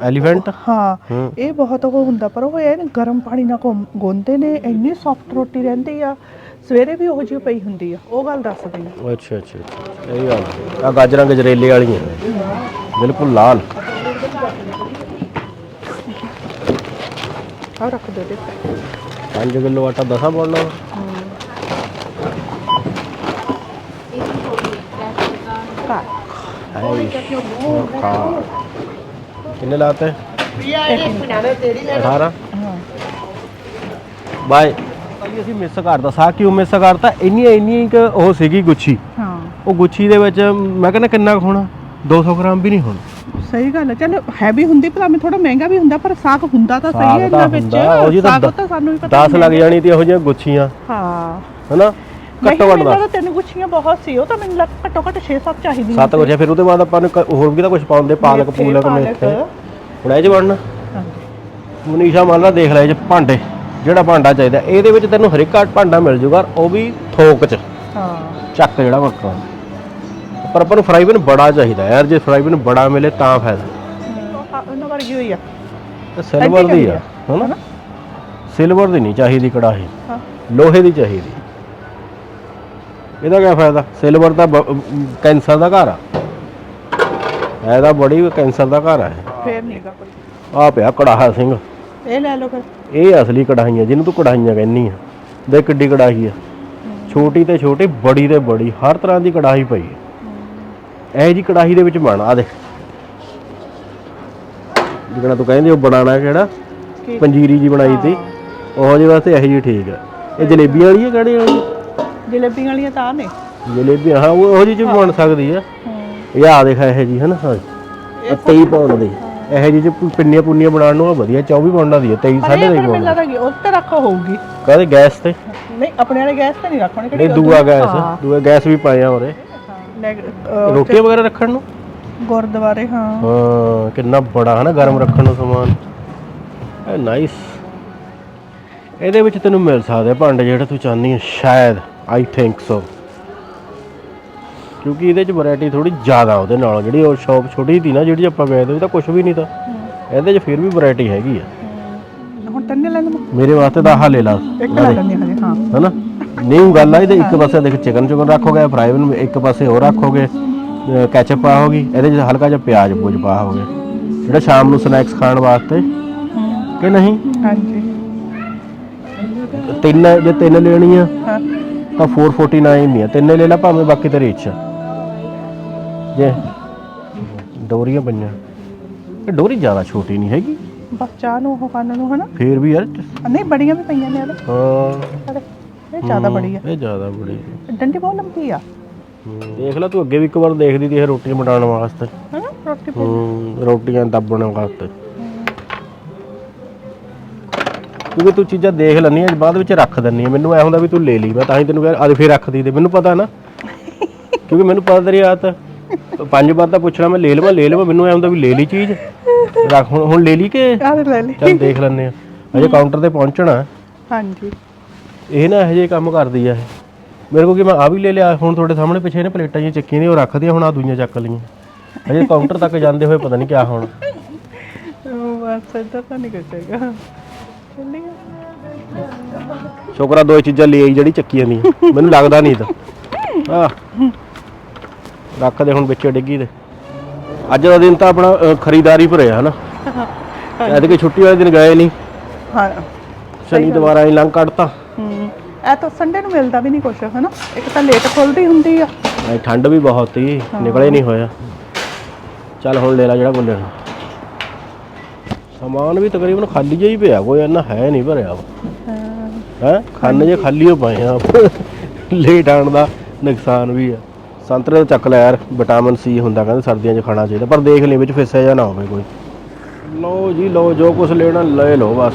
S1: ਐਲੀਫੈਂਟ
S2: ਹਾਂ। ਇਹ ਬਹੁਤ ਉਹ ਹੁੰਦਾ ਪਰ ਉਹ ਇਹ ਨਾ ਗਰਮ ਪਾਣੀ ਨਾਲ ਘੁੰਮ- ਗੁੰਨਦੇ ਨੇ। ਇੰਨੀ ਸੌਫਟ ਰੋਟੀ ਰਹਿੰਦੀ ਆ। ਸਵੇਰੇ ਵੀ ਉਹੋ ਜਿਹੀ ਪਈ ਹੁੰਦੀ ਆ। ਉਹ ਗੱਲ ਦੱਸਦੀ ਆ
S1: ਅੱਛਾ ਅੱਛਾ ਅੱਛਾ। ਇਹ ਗੱਲ ਆ। ਗਾਜਰਾਂ ਗਜਰੇਲੇ ਵਾਲੀਆਂ ਬਿਲਕੁਲ ਲਾਲ।
S2: ਆ ਰੱਖ ਦੋ ਦੇ
S1: 5 ਕਿਲੋ ਆਟਾ ਦਸਾਂ ਪਾਉਣਾ।
S2: ਘਰ
S1: ਖਾ ਕਿੰਨੇ ਲਾਤੇ? 18
S2: ਹਾਂ
S1: ਬਾਏ ਅਸੀਂ ਮਿਸ ਕਰਦਾ ਸਾਹ ਕਿਉਂ ਮਿਸ ਕਰਤਾ? ਇੰਨੀਆਂ ਇੰਨੀਆਂ ਇੱਕ ਉਹ ਸੀਗੀ ਗੁੱਛੀ।
S2: ਹਾਂ।
S1: ਉਹ ਗੁੱਛੀ ਦੇ ਵਿੱਚ ਮੈਂ ਕਹਿੰਦਾ ਕਿੰਨਾ ਕੁ ਹੋਣਾ? 200 ਗ੍ਰਾਮ ਵੀ ਨਹੀਂ ਹੋਣਾ।
S2: ਸਹੀ ਗੱਲ ਹੈ ਚਲ ਹੈਵੀ ਹੁੰਦੀ ਮੈਂ ਥੋੜਾ ਮਹਿੰਗਾ ਵੀ ਹੁੰਦਾ ਪਰ ਸਾਗ ਹੁੰਦਾ ਤਾਂ ਸਹੀ ਹੈ ਇਹਨਾਂ ਵਿੱਚ।
S1: ਉਹ ਜੀ
S2: ਸਾਗ ਤਾਂ ਸਾਨੂੰ ਵੀ ਪਤਾ
S1: 10 ਲੱਗ ਜਾਣੀ ਤੇ ਇਹੋ ਜਿਹੀਆਂ ਗੁੱਛੀਆਂ।
S2: ਹਾਂ।
S1: ਹਨਾ? ਘੱਟੋ ਘੱਟ
S2: ਦਾ ਤਿੰਨ ਗੁੱਛੀਆਂ ਬਹੁਤ ਸੀ ਉਹ ਤਾਂ ਮੈਨੂੰ ਲੱਗ ਘੱਟੋ ਘੱਟ 6-7 ਚਾਹੀਦੀਆਂ
S1: ਸੱਤ ਗੁੱਛੀਆਂ ਫਿਰ ਉਹਦੇ ਬਾਅਦ ਆਪਾਂ ਨੂੰ ਹੋਰ ਵੀ ਤਾਂ ਕੁਝ ਪਾਉਂਦੇ ਪਾਲਕ ਪੂਲਕ
S2: ਪਾਲਕ।
S1: ਮੇਥੇ। ਹੁਣ ਇਹ ਚ ਬਣਨਾ।
S2: ਹਾਂਜੀ।
S1: ਮਨੀਸ਼ਾ ਮੰਨ ਲਾ ਦੇਖ ਲੈ ਇਹ ਚ ਭਾਂਡੇ ਜਿਹੜਾ ਭਾਂਡਾ ਚਾਹੀਦਾ ਇਹਦੇ ਵਿੱਚ ਤੈਨੂੰ ਹਰ ਇੱਕ ਭਾਂਡਾ ਮਿਲ ਜੂਗਾ ਉਹ ਵੀ ਥੋਕ ਚ।
S2: ਹਾਂ।
S1: ਚੱਕ ਜਿਹੜਾ ਵੱਖਰਾ। ਪਰ ਆਪਾਂ ਨੂੰ ਫਰਾਈ ਪੈਨ ਬੜਾ ਚਾਹੀਦਾ ਯਾਰ ਜੇ ਫਰਾਈ ਪੈਨ ਬੜਾ ਮਿਲੇ ਤਾਂ ਫਾਇਦਾ।
S2: ਉਹ- ਉਹਨਾਂ ਵਰਗੀ ਹੋਈ ਆ।
S1: ਤੇ ਸਿਲਵਰ ਦੀ ਆ
S2: ਹਨਾ?
S1: ਸਿਲਵਰ ਦੀ ਨਹੀਂ ਚਾਹੀਦੀ ਕੜਾਹੀ।
S2: ਹਾਂ।
S1: ਲੋਹੇ ਦੀ ਚਾਹੀਦੀ। ਇਹਦਾ ਕੀ ਫਾਇਦਾ? ਸਿਲਵਰ ਤਾਂ ਬ- ਅਮ, ਕੈਂਸਰ ਦਾ ਘਰ ਆ। ਇਹਦਾ ਬੜੀ ਕੈਂਸਰ ਦਾ ਘਰ ਆ।
S2: ਫੇਰ ਨਹੀਂਗਾ ਕੋਈ।
S1: ਆ ਪਿਆ ਕੜਾਹਾ ਸਿੰਘ।
S2: ਇਹ ਲੈ ਲਓ ਫਿਰ।
S1: ਇਹ ਅਸਲੀ ਕੜਾਹੀਆਂ ਜਿਹਨੂੰ ਤੂੰ ਕੜਾਹੀਆਂ ਕਹਿੰਨੀ ਆ। ਦੇਖ ਕਿੱਡੀ ਕੜਾਹੀ ਆ। ਛੋਟੀ ਤੇ ਛੋਟੀ ਬੜੀ ਤੇ ਬੜੀ ਹਰ ਤਰ੍ਹਾਂ ਦੀ ਕੜਾਹੀ ਪਈ ਹੈ ਇਹ ਜੀ ਕੜਾਹੀ ਦੇ ਵਿੱਚ ਬਣ ਆ ਦੇਖ। ਜਿਹੜਾ ਤੂੰ ਕਹਿੰਦੇ ਉਹ ਬਣਾਣਾ ਕਿਹੜਾ? ਪੰਜੀਰੀ ਜੀ ਬਣਾਈ ਤੀ। ਉਹ ਜਿਹੇ ਵਾਸਤੇ ਇਹੋ ਜੀ ਠੀਕ ਆ। ਇਹ ਜਲੇਬੀਆਂ ਵਾਲੀ ਆ ਕਿਹੜੀ ਵਾਲੀ?
S2: ਜਲੇਬੀਆਂ ਵਾਲੀਆਂ ਤਾਂ ਨੇ।
S1: ਜਲੇਬੀ ਹਾਂ ਉਹ ਉਹੋ ਜੀ ਚ ਵੀ ਬਣ ਸਕਦੀ ਆ। ਇਹ ਆ ਦੇਖ ਇਹ ਜੀ ਹਨਾ? ਹਾਂ। 23 ਪਾਉਂਡ ਦੀ। ਇਹ ਜੀ ਚ ਪਿੰਨੀਆਂ ਪੁੰਨੀਆਂ ਬਣਾਉਣ ਨੂੰ ਆ ਵਧੀਆ 24 ਪਾਉਂਡਾਂ ਦੀ ਆ 23
S2: ਪਰ ਇਹ
S1: ਸਾਢੇ
S2: ਫਿਰ
S1: 23
S2: ਮੈਨੂੰ
S1: ਪਾਉਂਡ
S2: ਲੱਗਦਾ ਕਿ ਉਹ ਤੇ ਰੱਖ ਹੋਊਗੀ।
S1: ਕਾਹਦੇ ਗੈਸ ਤੇ?
S2: ਨਹੀਂ ਆਪਣੇ ਵਾਲੇ ਗੈਸ ਤੇ ਨਹੀਂ ਰੱਖਣੇ
S1: ਨਹੀਂ ਦੂਆ ਗੈਸ ਦੂਆ ਗੈਸ ਵੀ ਪਾਇਆ ਹੋਰੇ ਰੋਟੀਆਂ ਵਗੈਰਾ ਰੱਖਣ ਨੂੰ?
S2: ਗੁਰਦੁਆਰੇ ਹਾਂ।
S1: ਹਾਂ ਕਿੰਨਾ ਬੜਾ ਹੈ ਨਾ ਗਰਮ ਰੱਖਣ ਨੂੰ ਸਮਾਨ। ਇਹ ਨਾਈਸ ਇਹਦੇ ਵਿੱਚ ਤੈਨੂੰ ਮਿਲ ਸਕਦੇ ਭਾਂਡੇ ਜਿਹੜੇ ਤੂੰ ਚਾਹਨੀ ਹੈ ਸ਼ਾਇਦ ਆਈ ਥਿੰਕ ਸੋ ਕਿਉਂਕਿ ਇਹਦੇ ਚ ਵੈਰਾਈਟੀ ਥੋੜੀ ਜ਼ਿਆਦਾ ਉਹਦੇ ਨਾਲ ਜਿਹੜੀ ਉਹ ਸ਼ਾਪ ਛੋਟੀ ਸੀ ਨਾ ਜਿਹੜੀ ਆਪਾਂ ਗਏ ਤੇ ਉਹ ਤਾਂ ਕੁਝ ਵੀ ਨਹੀਂ ਤਾਂ। ਇਹਦੇ ਚ ਫਿਰ ਵੀ ਵੈਰਾਈਟੀ ਹੈਗੀ ਆ।
S2: ਹੁਣ ਤੰਨੇ ਲੈਣ
S1: ਮੇਰੇ ਵਾਸਤੇ ਤਾਂ ਆਹ ਲੈ ਲਾ।
S2: ਇੱਕ ਲੈ ਹਜੇ ਹਾਂ।
S1: ਹੈਨਾ? ਨਹੀਂ ਗੱਲ ਆ ਇਹਦੇ ਇੱਕ ਪਾਸੇ ਦੇਖ ਚਿਕਨ ਚੁਕਨ ਰੱਖੋਗੇ ਫਰਾਈ ਨੂੰ ਇੱਕ ਪਾਸੇ ਹੋਰ ਰੱਖੋਗੇ ਕੈਚਅਪ ਪਾ ਹੋਗੀ ਇਹਦੇ 'ਚ ਹਲਕਾ ਜਿਹਾ ਪਿਆਜ਼ ਪੂਜ ਪਾ ਹੋਗੇ। ਜਿਹੜਾ ਸ਼ਾਮ ਨੂੰ ਸਨੈਕਸ ਖਾਣ ਵਾਸਤੇ ਕਿ ਨਹੀਂ?
S2: ਹਾਂਜੀ।
S1: ਤਿੰਨ ਜੇ ਤਿੰਨ ਲੈਣੀ ਆ ਤਾਂ 449 ਹੀ ਆ। ਤਿੰਨੇ ਲੈ ਲੈ ਭਾਵੇਂ ਬਾਕੀ ਤੇਰੀ ਇੱਛਾ। ਜੇ ਡੋਰੀਆਂ ਪਈਆਂ। ਇਹ ਡੋਰੀ ਜ਼ਿਆਦਾ ਛੋਟੀ ਨਹੀਂ ਹੈਗੀ।
S2: ਬਸ ਚਾਹ ਨੂੰ ਉਹ ਕਰਨ ਨੂੰ ਹਨਾ?
S1: ਫੇਰ ਵੀ ਯਾਰ
S2: ਨਹੀਂ ਬੜੀਆਂ ਵੀ ਪਈਆਂ ਨੇ ਇਹਦੇ।
S1: ਹਾਂ।
S2: ਇਹ ਜ਼ਿਆਦਾ ਬੜੀ ਆ।
S1: ਇਹ ਜ਼ਿਆਦਾ ਬੜੀ।
S2: ਡੰਡੀ ਬਹੁਤ ਲੰਬੀ ਆ।
S1: ਹੂੰ, ਦੇਖ ਲੈ ਤੂੰ ਅੱਗੇ ਵੀ ਇੱਕ ਵਾਰ ਦੇਖਦੀ ਤੀ ਇਹ ਰੋਟੀਆਂ ਬਣਾਉਣ ਵਾਸਤੇ।
S2: ਹਨਾ ਰੋਟੀ
S1: ਹੂੰ ਰੋਟੀਆਂ ਦੱਬਣ ਵਾਸਤੇ। ਕਿਉਂਕਿ ਤੂੰ ਚੀਜ਼ਾਂ ਦੇਖ ਲੈਂਦੀ ਆ ਬਾਅਦ ਵਿੱਚ ਰੱਖ ਦਿੰਨੀ ਆ। ਮੈਨੂੰ ਐ ਹੁੰਦਾ ਵੀ ਤੂੰ ਲੈ ਲਈ ਮੈਂ ਤਾਂ ਹੀ ਤੈਨੂੰ ਕਿਹਾ ਅੱਜ ਫੇਰ ਰੱਖਦੀ ਤੇ ਮੈਨੂੰ ਪਤਾ ਨਾ। ਕਿਉਂਕਿ ਮੈਨੂੰ ਪਤਾ ਤੇਰੀ ਆਦਤ ਆ। ਪੰਜ ਵਾਰ ਤਾਂ ਪੁੱਛਣਾ ਮੈਂ ਲੈ ਲਵਾਂ ਲੈ ਲਵਾਂ ਮੈਨੂੰ ਐ ਹੁੰਦਾ ਵੀ ਲੈ ਲਈ ਚੀਜ਼। ਰੱਖ ਹੁਣ ਹੁਣ ਲੈ ਲਈ ਕਿ?
S2: ਆਹ ਲੈ ਲਈ।
S1: ਚੱਲ ਦੇਖ ਲੈਂਦੇ ਆ। ਅਜੇ ਕਾਊਂਟਰ ਤੇ ਪਹੁੰਚਣਾ।
S2: ਹਾਂਜੀ।
S1: ਇਹ ਨਾ ਇਹੋ ਜਿਹੇ ਕੰਮ ਕਰਦੀ ਆ ਇਹ। ਮੇਰੇ ਕੋਲ ਕਿ ਮੈਂ ਆ ਵੀ ਲੈ ਲਿਆ ਹੁਣ ਤੁਹਾਡੇ ਸਾਹਮਣੇ ਪਿੱਛੇ ਨੇ ਪਲੇਟਾਂ ਜਿਹੀਆਂ ਚੱਕੀਆਂ ਨੇ ਉਹ ਰੱਖਦੀਆਂ ਹੁਣ ਆ ਦੂਈਆਂ ਚੱਕ ਲਈਆਂ। ਅਜੇ ਕਾਊਂਟਰ ਤੱਕ ਜਾਂਦੇ ਹੋਏ ਪਤਾ ਨਹੀਂ ਕਿਆ ਹੋਣਾ।
S2: ਉਹ ਬਸ ਤਾਂ ਨਹੀਂ
S1: ਸ਼ੁਕਰ ਦੋ ਚੀਜ਼ਾਂ ਲੈ ਆਈ ਜਿਹੜੀ ਚੱਕੀ ਜਾਂਦੀ ਮੈਨੂੰ ਲੱਗਦਾ ਨਹੀਂ ਤਾਂ ਆ ਰੱਖ ਦੇ ਹੁਣ ਵਿੱਚ ਡਿੱਗੀ ਦੇ। ਅੱਜ ਦਾ ਦਿਨ ਤਾਂ ਆਪਣਾ ਅ, ਖਰੀਦਾਰੀ ਭਰਿਆ ਹਨਾ ਐਤਕੀ ਛੁੱਟੀ ਵਾਲੇ ਦਿਨ ਗਏ ਨਹੀਂ
S2: ਹਾਂ।
S1: ਸ਼ਨੀ ਦੁਬਾਰਾ ਹੀ ਲੰਘ ਕੱਢਤਾ।
S2: ਹੂੰ। ਇਹ ਤਾਂ ਸੰਡੇ ਨੂੰ ਮਿਲਦਾ ਵੀ ਨਹੀਂ ਕੁਛ ਹਨਾ? ਇੱਕ ਤਾਂ ਲੇਟ ਖੁੱਲਦੀ ਹੁੰਦੀ ਆ।
S1: ਐ ਠੰਡ ਵੀ ਬਹੁਤ ਸੀ ਨਿਕਲੇ ਨਹੀਂ ਹੋਇਆ। ਚੱਲ ਹੁਣ ਲੈ ਲੈ ਜਿਹੜਾ ਕੋਈ ਲੈਣਾ ਸਮਾਨ ਵੀ ਤਕਰੀਬਨ ਖਾਲੀ ਜਿਹਾ ਹੀ ਪਿਆ ਕੋਈ ਇੰਨਾ ਹੈ ਨਹੀਂ ਭਰਿਆ। ਹੈ। ਖਾਨੇ ਜੇ ਖਾਲੀ ਹੋ ਪਏ ਆ। ਲੇਟ ਆਉਣ ਦਾ ਨੁਕਸਾਨ ਵੀ ਆ। ਸੰਤਰੇ ਦਾ ਚੱਕ ਲੈ ਯਾਰ ਵਿਟਾਮਿਨ ਸੀ ਹੁੰਦਾ ਕਹਿੰਦੇ ਸਰਦੀਆਂ 'ਚ ਖਾਣਾ ਚਾਹੀਦਾ। ਪਰ ਦੇਖ ਲਈ ਵਿੱਚ ਫਿੱਸਿਆ ਜਾਂ ਨਾ ਹੋਵੇ ਕੋਈ। ਲਓ ਜੀ ਲਓ ਜੋ ਕੁਝ ਲੈਣਾ ਲੈ ਲਓ ਬਸ।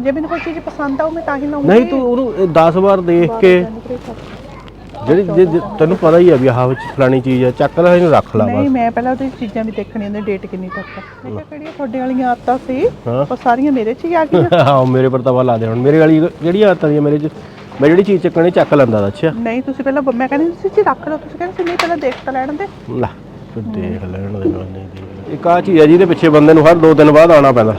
S1: ਜੇ
S2: ਮੈਨੂੰ ਕੋਈ ਚੀਜ਼ ਪਸੰਦ ਆਉ ਮੈਂ ਤਾਂ ਹੀ ਲਵਾਂਗੀ
S1: ਨਹੀਂ ਤੂੰ ਉਹਨੂੰ 10 ਵਾਰ ਦੇਖ ਕੇ ਜਿਹੜੀ ਜੇ- ਜੇ ਤੈਨੂੰ ਪਤਾ ਹੀ ਆ ਵੀ ਆਹ ਵਿੱਚ ਫਲਾਣੀ ਚੀਜ਼ ਆ ਚੱਕ ਲੈ ਇਹਨੂੰ ਰੱਖ ਲਾ
S2: ਨਹੀਂ
S1: ਬਸ।
S2: ਮੈਂ ਪਹਿਲਾਂ ਉਹਦੀ ਚੀਜ਼ਾਂ ਵੀ ਦੇਖਣੀਆਂ ਨੇ ਡੇਟ ਕਿੰਨੀ ਤੱਕ ਆ। ਮੈਂ ਕਿਹਾ ਕਿਹੜੀਆਂ ਤੁਹਾਡੇ ਵਾਲੀਆਂ ਆਦਤਾਂ ਸੀ?
S1: ਹਾਂ।
S2: ਉਹ ਸਾਰੀਆਂ ਮੇਰੇ 'ਚ ਹੀ ਆ ਗਈਆਂ।
S1: ਹਾਂ ਮੇਰੇ ਪਰ ਤਵਾ ਲਾ ਦੇ ਹੁਣ। ਮੇਰੇ ਵਾਲੀ ਜਿਹੜੀਆਂ ਆਦਤਾਂ ਦੀਆਂ ਮੇਰੇ ਚ ਮੈਂ ਜਿਹੜੀ ਚੀਜ਼ ਚੱਕਣੀ ਚੱਕ ਲੈਂਦਾ ਤਾ, ਅੱਛਾ
S2: ਨਹੀਂ ਤੁਸੀਂ ਪਹਿਲਾਂ ਮੈਂ ਕਹਿੰਦੀ ਸੀ ਜੀ ਰੱਖ ਲਓ ਤੁਸੀਂ ਕਹਿੰਦੇ ਸੀ ਨਹੀਂ ਪਹਿਲਾਂ ਦੇਖ ਤਾਂ ਲੈਣ ਦੇ।
S1: ਲੈ ਤੂੰ ਦੇਖ ਲੈਣ ਦੇ ਨਾਲ ਨਹੀਂ ਦੇਖ ਇੱਕ ਆ ਚੀਜ਼ ਆ ਜਿਹਦੇ ਪਿੱਛੇ ਬੰਦੇ ਨੂੰ ਹਰ 2 ਦਿਨ ਬਾਅਦ ਆਉਣਾ ਪੈਂਦਾ।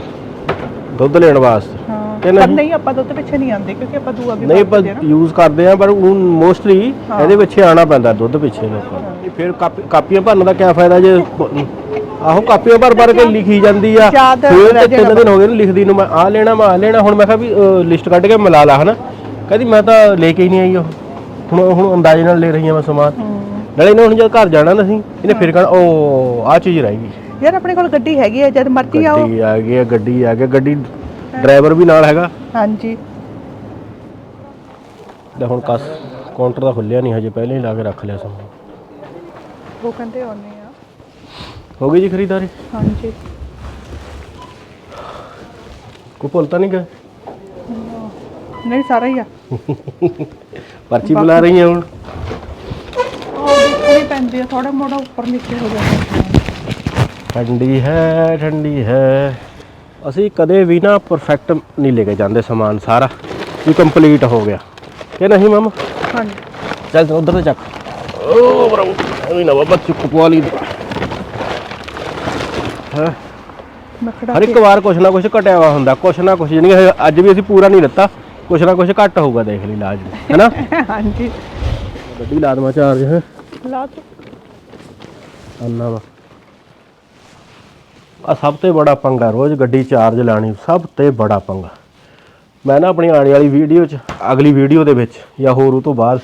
S1: ਦੁੱਧ ਲੈਣ ਵਾਸਤੇ। ਕਿ
S2: ਪਰ
S1: ਨਹੀਂ
S2: ਨਹੀਂ ਆਪਾਂ ਦੁੱਧ ਪਿੱਛੇ ਨਹੀਂ ਆਉਂਦੇ ਕਿਉਂਕਿ ਆਪਾਂ ਦੂਆ ਵੀ
S1: ਨਹੀਂ ਪਰ
S2: ਵਰਤਦੇ ਆ ਨਾ।
S1: ਯੂਜ਼ ਕਰਦੇ ਆ ਪਰ ਉਹ ਮੋਸਟਲੀ ਇਹਦੇ ਪਿੱਛੇ ਆਉਣਾ ਪੈਂਦਾ ਦੁੱਧ ਪਿੱਛੇ ਲੋਕਾਂ ਨੂੰ ਫਿਰ ਕਾਪੀ- ਕਾਪੀਆਂ ਭਰਨ ਦਾ ਕੀ ਫਾਇਦਾ ਜੇ ਆਹੋ ਕਾਪੀਆਂ ਭਰ ਭਰ ਕੇ ਲਿਖੀ ਜਾਂਦੀ ਆ।
S2: ਯਾਦ
S1: ਫਿਰ
S2: ਰਹਿ
S1: ਤੇ ਤਿੰਨ ਦਿਨ ਹੋ ਗਏ ਨੂੰ ਲਿਖਦੀ ਨੂੰ ਮੈਂ ਆ ਲੈਣਾ ਮੈਂ ਆ ਲੈਣਾ ਹੁਣ ਮੈਂ ਕਿਹਾ ਵੀ ਲਿਸਟ ਕੱਢ ਕੇ ਮਿਲਾ ਲਾ ਹਨਾ। ਕਹਿੰਦੀ ਮੈਂ ਤਾਂ ਲੈ ਕੇ ਹੀ ਨਹੀਂ ਆਈ ਉਹ। ਹੁਣ ਹੁਣ ਅੰਦਾਜ਼ੇ ਨਾਲ ਲੈ ਰਹੀ ਆ ਮੈਂ ਸਮਾਨ। ਨਾਲੇ ਇਹਨੇ ਹੁਣ ਜਦ ਘਰ ਜਾਣਾ ਨਾ ਸੀ ਇਹਨੇ ਫਿਰ ਕਹਿਣਾ ਉਹ ਆ ਚੀਜ਼ ਰਹਿ ਗਈ।
S2: ਯਾਰ ਆਪਣੇ ਕੋਲ ਗੱਡੀ ਹੈਗੀ ਹੈ ਜਦ ਮਰਜ਼ੀ ਆਓ।
S1: ਗੱਡੀ ਆ ਗਈ ਹੈ, ਗੱਡੀ ਆ ਗਈ ਗੱਡੀ ਡਰਾਈਵਰ ਵੀ ਨਾਲ ਹੈਗਾ?
S2: ਹਾਂਜੀ।
S1: ਤੇ ਹੁਣ ਕਸ ਕਾਊਂਟਰ ਦਾ ਖੁੱਲਿਆ ਨਹੀਂ ਹਜੇ ਪਹਿਲਾਂ ਹੀ ਲਾ ਕੇ ਰੱਖ ਲਿਆ ਸਮਾਨ
S2: ਉਹ ਕਹਿੰਦੇ ਆਉਨੇ ਆ।
S1: ਹੋ ਗਈ ਜੀ ਖਰੀਦਾਰੀ
S2: ਹਾਂਜੀ।
S1: ਕੋਈ ਭੁੱਲ ਤਾਂ ਨਹੀਂ ਗਏ?
S2: ਨਹੀਂ ਸਾਰਾ ਹੀ ਆ।
S1: ਪਰਚੀ ਬੁਲਾ ਰਹੀ ਹੈ ਹੁਣ।
S2: ਉਹ ਦੇਖਣੀ ਪੈਂਦੀ ਆ ਥੋੜਾ ਮੋੜਾ ਉੱਪਰ ਨੀਚੇ ਹੋ ਜਾਂਦਾ।
S1: ਠੰਡੀ ਹੈ ਠੰਡੀ ਹੈ। ਅਸੀਂ ਕਦੇ ਵੀ ਨਾ ਪਰਫੈਕਟ ਨਹੀਂ ਲੈ ਕੇ ਜਾਂਦੇ ਸਮਾਨ ਸਾਰਾ ਵੀ ਕੰਪਲੀਟ ਹੋ ਗਿਆ। ਕਿ ਨਹੀਂ ਮਾਮਾ?
S2: ਹਾਂਜੀ।
S1: ਚੱਲ ਉਧਰ ਤੇ ਚੱਕ। ਓ ਬਰੋ ਐਵੇਂ ਨਾ ਬਾਬਾ ਚੁੱਕ ਪਵਾ ਲਈ। ਹਾਂ? ਹਰ ਇੱਕ ਵਾਰ ਕੁਛ ਨਾ ਕੁਛ ਘਟਿਆ ਵਾ ਹੁੰਦਾ ਕੁਛ ਨਾ ਕੁਛ ਕਿ ਅੱਜ ਵੀ ਅਸੀਂ ਪੂਰਾ ਨਹੀਂ ਦਿੱਤਾ ਕੁਛ ਨਾ ਕੁਛ ਘੱਟ ਹੋਊਗਾ ਦੇਖ ਲਈ ਲਾਜ਼ਮੀ ਹੈਨਾ
S2: ਹਾਂਜੀ।
S1: ਗੱਡੀ ਲਾ ਦਵਾਂ ਚਾਰਜ ਹੈ?
S2: ਲਾ ਦੋ।
S1: ਅੰਨਾ ਵਾ। ਆ ਸਭ ਤੋਂ ਬੜਾ ਪੰਗਾ ਰੋਜ਼ ਗੱਡੀ ਚਾਰਜ ਲਾਣੀ ਸਭ ਤੋਂ ਬੜਾ ਪੰਗਾ। ਮੈਂ ਨਾ ਆਪਣੀ ਆਉਣ ਵਾਲੀ ਵੀਡੀਓ 'ਚ ਅਗਲੀ ਵੀਡੀਓ ਦੇ ਵਿੱਚ ਜਾਂ ਹੋਰ ਉਹ ਤੋਂ ਬਾਅਦ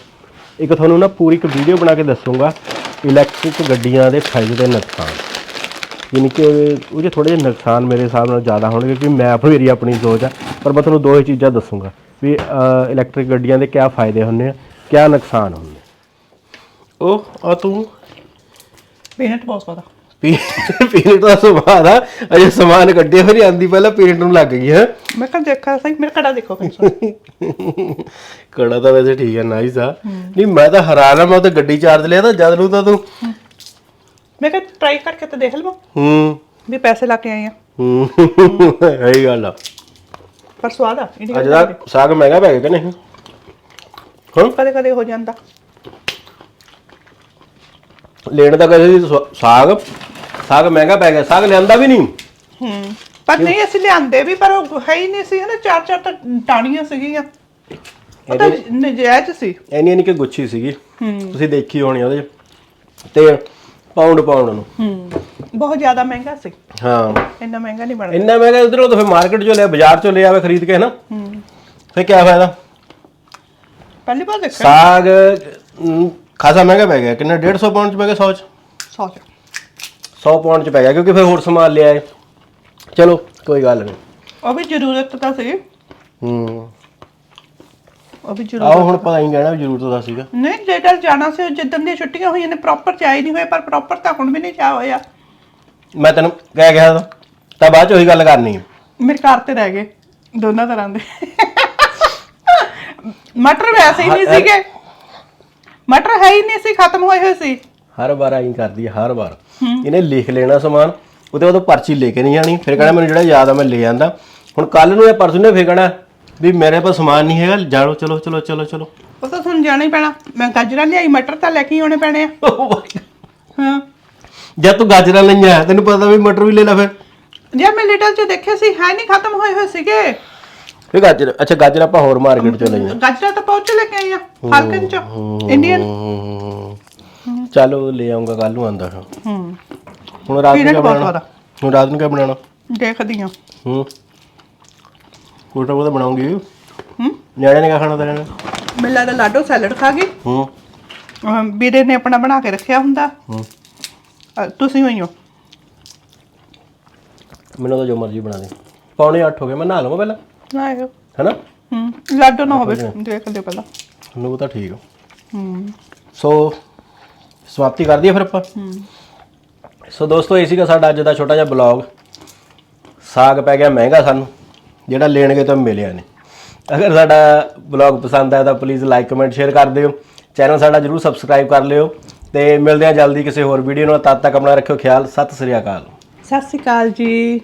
S1: ਇੱਕ ਤੁਹਾਨੂੰ ਨਾ ਪੂਰੀ ਇੱਕ ਵੀਡੀਓ ਬਣਾ ਕੇ ਦੱਸੂਗਾ ਇਲੈਕਟ੍ਰਿਕ ਗੱਡੀਆਂ ਦੇ ਫਾਇਦੇ ਤੇ ਨੁਕਸਾਨ। ਯਾਨੀ ਕਿ ਉਹਦੇ ਥੋੜੇ ਜਿਹੇ ਨੁਕਸਾਨ ਮੇਰੇ ਹਿਸਾਬ ਨਾਲ ਜ਼ਿਆਦਾ ਹੋਣਗੇ ਕਿਉਂਕਿ ਮੈਂ ਆਪ ਮੇਰੀ ਆਪਣੀ ਸੋਚ ਆ ਪਰ ਮੈਂ ਤੁਹਾਨੂੰ ਦੋ ਹੀ ਚੀਜ਼ਾਂ ਦੱਸੂਗਾ ਵੀ ਇਲੈਕਟ੍ਰਿਕ ਗੱਡੀਆਂ ਦੇ ਕਿਆ ਫਾਇਦੇ ਹੁੰਦੇ ਆ ਕਿਆ ਨੁਕਸਾਨ ਹੁੰਦੇ। ਉਹ ਆ ਤੂੰ?
S2: ਪੀਨਟ ਬਹੁਤ ਸਵਾਦ ਆ
S1: ਪੀ ਪੀਣੇ ਦਾ ਸਵਾਦ ਆ ਅਜੇ ਸਮਾਨ ਕੱਢੇ ਹੋਰੀ ਆਂਦੀ ਪਹਿਲਾਂ ਪੀਣ ਨੂੰ ਲੱਗ ਗਈ ਹੈ
S2: ਮੈਂ ਕਿਹਾ ਦੇਖਾ ਸਹੀ ਮੇਰਾ ਕੜਾ ਦੇਖੋ
S1: ਕੜਾ ਤਾਂ ਵੈਸੇ ਠੀਕ ਹੈ ਨਾਈਸ ਆ। ਨਹੀਂ ਮੈਂ ਤਾਂ ਹੈਰਾਨ ਆ ਮੈਂ ਤਾਂ ਗੱਡੀ ਚਾਰਜ ਲਿਆ ਤਾਂ ਜਦ ਨੂੰ ਤਾਂ ਤੂੰ
S2: ਮੈਂ ਕਿਹਾ ਟਰਾਈ ਕਰਕੇ ਤਾਂ ਦੇਖ ਲਵਾਂ
S1: ਹੂੰ।
S2: ਵੀ ਪੈਸੇ ਲਾ ਕੇ ਆਏ ਆ।
S1: ਹੂੰ। ਸਹੀ ਗੱਲ ਆ।
S2: ਪਰ ਸਵਾਦ ਆ
S1: ਅੱਜ ਦਾ ਸਾਗ ਮਹਿੰਗਾ ਪੈ ਗਿਆ ਕਿ ਨਹੀਂ? ਹਾਂ।
S2: ਕਦੇ ਕਦੇ ਹੋ ਜਾਂਦਾ।
S1: ਲੈਣ ਦਾ ਕਦੇ ਸਾਗ ਸਾਗ ਮਹਿੰਗਾ ਪੈ ਗਿਆ ਸਾਗ ਲਿਆਂਦਾ ਵੀ ਨਹੀਂ।
S2: ਹੂੰ ਪਰ ਨਹੀਂ ਅਸੀਂ ਲਿਆਂਦੇ ਵੀ ਪਰ ਉਹ ਹੈ ਹੀ ਨਹੀਂ ਸੀ ਹਨਾ ਚਾਰ ਚਾਰ ਤਾਂ ਟਾਣੀਆਂ ਸੀਗੀਆਂ। ਉਹ ਤਾਂ ਨਜਾਇਜ਼ ਸੀ।
S1: ਐਨੀ ਐਨੀ ਕਿ ਗੁੱਛੀ ਸੀਗੀ। ਤੁਸੀਂ ਦੇਖੀ ਹੋਣੀ ਉਹਦੇ 'ਚ। ਤੇ ਪਾਉਂਡ ਪਾਉਂਡ ਨੂੰ।
S2: ਹੂੰ ਬਹੁਤ ਜ਼ਿਆਦਾ ਮਹਿੰਗਾ ਸੀ।
S1: ਹਾਂ।
S2: ਇੰਨਾ ਮਹਿੰਗਾ ਨਹੀਂ ਬਣਦਾ।
S1: ਇੰਨਾ ਮਹਿੰਗਾ ਉਧਰੋਂ ਤਾਂ ਫਿਰ ਮਾਰਕੀਟ ਚੋਂ ਲਿਆ ਬਾਜ਼ਾਰ ਚੋਂ ਲਿਆ ਵੇ ਖਰੀਦ ਕੇ ਨਾ ਫਿਰ ਕੀ ਫਾਇਦਾ?
S2: ਪਹਿਲੀ ਵਾਰ ਦੇਖਿਆ।
S1: ਸਾਗ ਅਮ, ਖਾਸਾ ਮਹਿੰਗਾ ਪੈ ਗਿਆ। ਕਿੰਨਾ? 150 ਪਾਉਂਡ ਚ ਪੈ ਗਿਆ 100 ਚ?
S2: ਸੌਚ
S1: 100 ਪਾਉਂਡ ਚ ਪੈ ਗਿਆ ਕਿਉਂਕਿ ਫਿਰ ਹੋਰ ਸਮਾਨ ਲਿਆ ਏ। ਚਲੋ ਕੋਈ ਗੱਲ ਨਹੀਂ
S2: ਉਹ ਵੀ ਜ਼ਰੂਰਤ ਤਾਂ ਸੀ।
S1: ਹੂੰ।
S2: ਉਹ ਵੀ ਜ਼ਰੂਰਤ
S1: ਆਓ ਹੁਣ ਪਤਾ ਨਹੀਂ ਕਹਿਣਾ ਵੀ ਜ਼ਰੂਰਤ ਦਾ ਸੀਗਾ।
S2: ਨਹੀਂ ਲੇਟਰ ਜਾਣਾ ਸੀ ਜਿੱਦਣ ਦੀਆਂ ਛੁੱਟੀਆਂ ਹੋਈਆਂ ਨੇ ਪ੍ਰੋਪਰ ਚਾਹੀ ਨਹੀਂ ਹੋਏ ਪਰ ਪ੍ਰੋਪਰ ਤਾਂ ਹੁਣ ਵੀ ਨਹੀਂ ਚਾਹ ਹੋਇਆ।
S1: ਮੈਂ ਤੈਨੂੰ ਕਹਿ ਗਿਆ ਤਾਂ ਤਾਂ ਬਾਅਦ ਚ ਉਹੀ ਗੱਲ ਕਰਨੀ ਹੈ
S2: ਮੇਰੇ ਘਰ ਤੇ ਰਹਿ ਗਏ ਦੋਨਾਂ ਤਰ੍ਹਾਂ ਦੇ। ਮਟਰ ਵੈਸੇ ਹੀ ਨਹੀਂ ਸੀਗੇ। ਮਟਰ ਹੈ ਹੀ ਨਹੀਂ ਸੀ ਖਤਮ ਹੋਏ ਹੋਏ ਸੀ।
S1: ਹਰ ਵਾਰ ਆਈ ਕਰਦੀ ਹੈ ਹਰ ਵਾਰ। ਇਹਨੇ ਲਿਖ ਲੈਣਾ ਸਮਾਨ ਉਹਦੇ ਉਦੋਂ ਪਰਚੀ ਲੈ ਕੇ ਨਹੀਂ ਜਾਣੀ। ਫਿਰ ਕਹਿਣਾ ਮੈਨੂੰ ਜਿਹੜਾ ਯਾਦ ਆ ਮੈਂ ਲੈ ਆਂਦਾ। ਹੁਣ ਕੱਲ ਨੂੰ ਜਾਂ ਪਰਸੋਂ ਨੇ ਫਿਰ ਕਹਿਣਾ ਵੀ ਮੇਰੇ ਕੋਲ ਸਮਾਨ ਨਹੀਂ ਹੈਗਾ ਜਾਣੋ ਚਲੋ ਚਲੋ ਚਲੋ ਚਲੋ।
S2: ਉਹ ਤਾਂ ਤੁਹਾਨੂੰ ਜਾਣਾ ਹੀ ਪੈਣਾ। ਮੈਂ ਗਾਜਰਾਂ ਲਿਆਈ ਮਟਰ ਤਾਂ ਲੈ ਕੇ ਹੀ ਆਉਣੇ ਪੈਣੇ ਆ। ਹਾਂ।
S1: ਜਦ ਤੂੰ ਗਾਜਰਾਂ ਲਈਆਂ ਤੈਨੂੰ ਪਤਾ ਵੀ ਮਟਰ ਵੀ ਲੈ ਲੈ ਫਿਰ।
S2: ਜੇ ਮੈਂ ਲਿਟਲ ਚ ਦੇਖੇ ਸੀ ਹੈ ਨਹੀਂ ਖਤਮ ਹੋਏ ਹੋਏ ਸੀਗੇ।
S1: ਇਹ ਗਾਜਰ ਅੱਛਾ ਗਾਜਰ ਆਪਾਂ ਹੋਰ ਮਾਰਕੀਟ ਚੋਂ ਲਈਆਂ।
S2: ਗਾਜਰਾਂ ਤਾਂ ਪਹੁੰਚ ਲੈ ਕੇ ਆਈ ਆ ਹਲਕਨ ਚ ਇੰਡੀਅਨ
S1: ਹਮ, ਚਲੋ ਲੈ ਆਉਂਗਾ ਕੱਲ ਨੂੰ ਆਂਦਾ ਹਾਂ
S2: ਹੂੰ।
S1: ਹੁਣ ਰਾਤ ਨੂੰ
S2: ਬਹੁਤ
S1: ਬਣਾਉਣਾ?
S2: ਸਵਾਦ
S1: ਹੁਣ ਰਾਤ ਨੂੰ ਕਿਆ ਬਣਾਉਣਾ?
S2: ਦੇਖਦੀ ਆ
S1: ਹੂੰ। ਕੋਟਾ ਕੋਟਾ ਬਣਾਉਂਗੀ।
S2: ਹੂੰ।
S1: ਨਿਆਣੇ ਨੇ ਕਿਆ ਖਾਣਾ ਤੇਰੇ ਨੇ
S2: ਮੈਨੂੰ ਲੱਗਦਾ ਲਾਡੋ ਸੈਲਡ ਖਾ ਗਈ
S1: ਹੂੰ।
S2: ਅਹ ਵੀਰੇ ਨੇ ਆਪਣਾ ਬਣਾ ਕੇ ਰੱਖਿਆ ਹੁੰਦਾ।
S1: ਹੂੰ।
S2: ਅਹ ਤੁਸੀਂ ਹੋਈ ਹੋ
S1: ਮੈਨੂੰ ਤਾਂ ਜੋ ਮਰਜ਼ੀ ਬਣਾ ਦੇ। ਪੌਣੇ 8 ਹੋ ਗਏ ਮੈਂ ਨਹਾ ਲਵਾਂ ਪਹਿਲਾਂ।
S2: ਨਾ ਆਇਓ
S1: ਹੈਨਾ?
S2: ਹੂੰ। ਲਾਡੋ ਨਾ ਹੋਵੇ ਦੇਖ ਲਿਓ ਪਹਿਲਾਂ।
S1: ਨੂੰ ਤਾਂ ਠੀਕ ਆ।
S2: ਹੂੰ।
S1: ਸੋ ਸਮਾਪਤੀ ਕਰ ਦਈਏ ਫਿਰ ਆਪਾਂ। ਸੋ ਦੋਸਤੋ ਇਹ ਸੀਗਾ ਸਾਡਾ ਅੱਜ ਦਾ ਛੋਟਾ ਜਿਹਾ ਬਲੌਗ। ਸਾਗ ਪੈ ਗਿਆ ਮਹਿੰਗਾ ਸਾਨੂੰ ਜਿਹੜਾ ਲੈਣਗੇ ਤਾਂ ਮਿਲਿਆ ਨਹੀਂ। ਅਗਰ ਸਾਡਾ ਬਲੌਗ ਪਸੰਦ ਆਇਆ ਤਾਂ ਪਲੀਜ਼ ਲਾਈਕ ਕਮੈਂਟ ਸ਼ੇਅਰ ਕਰ ਦਿਓ। ਚੈਨਲ ਸਾਡਾ ਜਰੂਰ ਸਬਸਕ੍ਰਾਈਬ ਕਰ ਲਿਓ। ਤੇ ਮਿਲਦੇ ਹਾਂ ਜਲਦੀ ਕਿਸੇ ਹੋਰ ਵੀਡੀਓ ਨਾਲ। ਤਦ ਤੱਕ ਆਪਣਾ ਰੱਖਿਓ ਖਿਆਲ। ਸਤਿ ਸ੍ਰੀ ਅਕਾਲ।
S2: ਸਤਿ ਸ਼੍ਰੀ ਅਕਾਲ ਜੀ।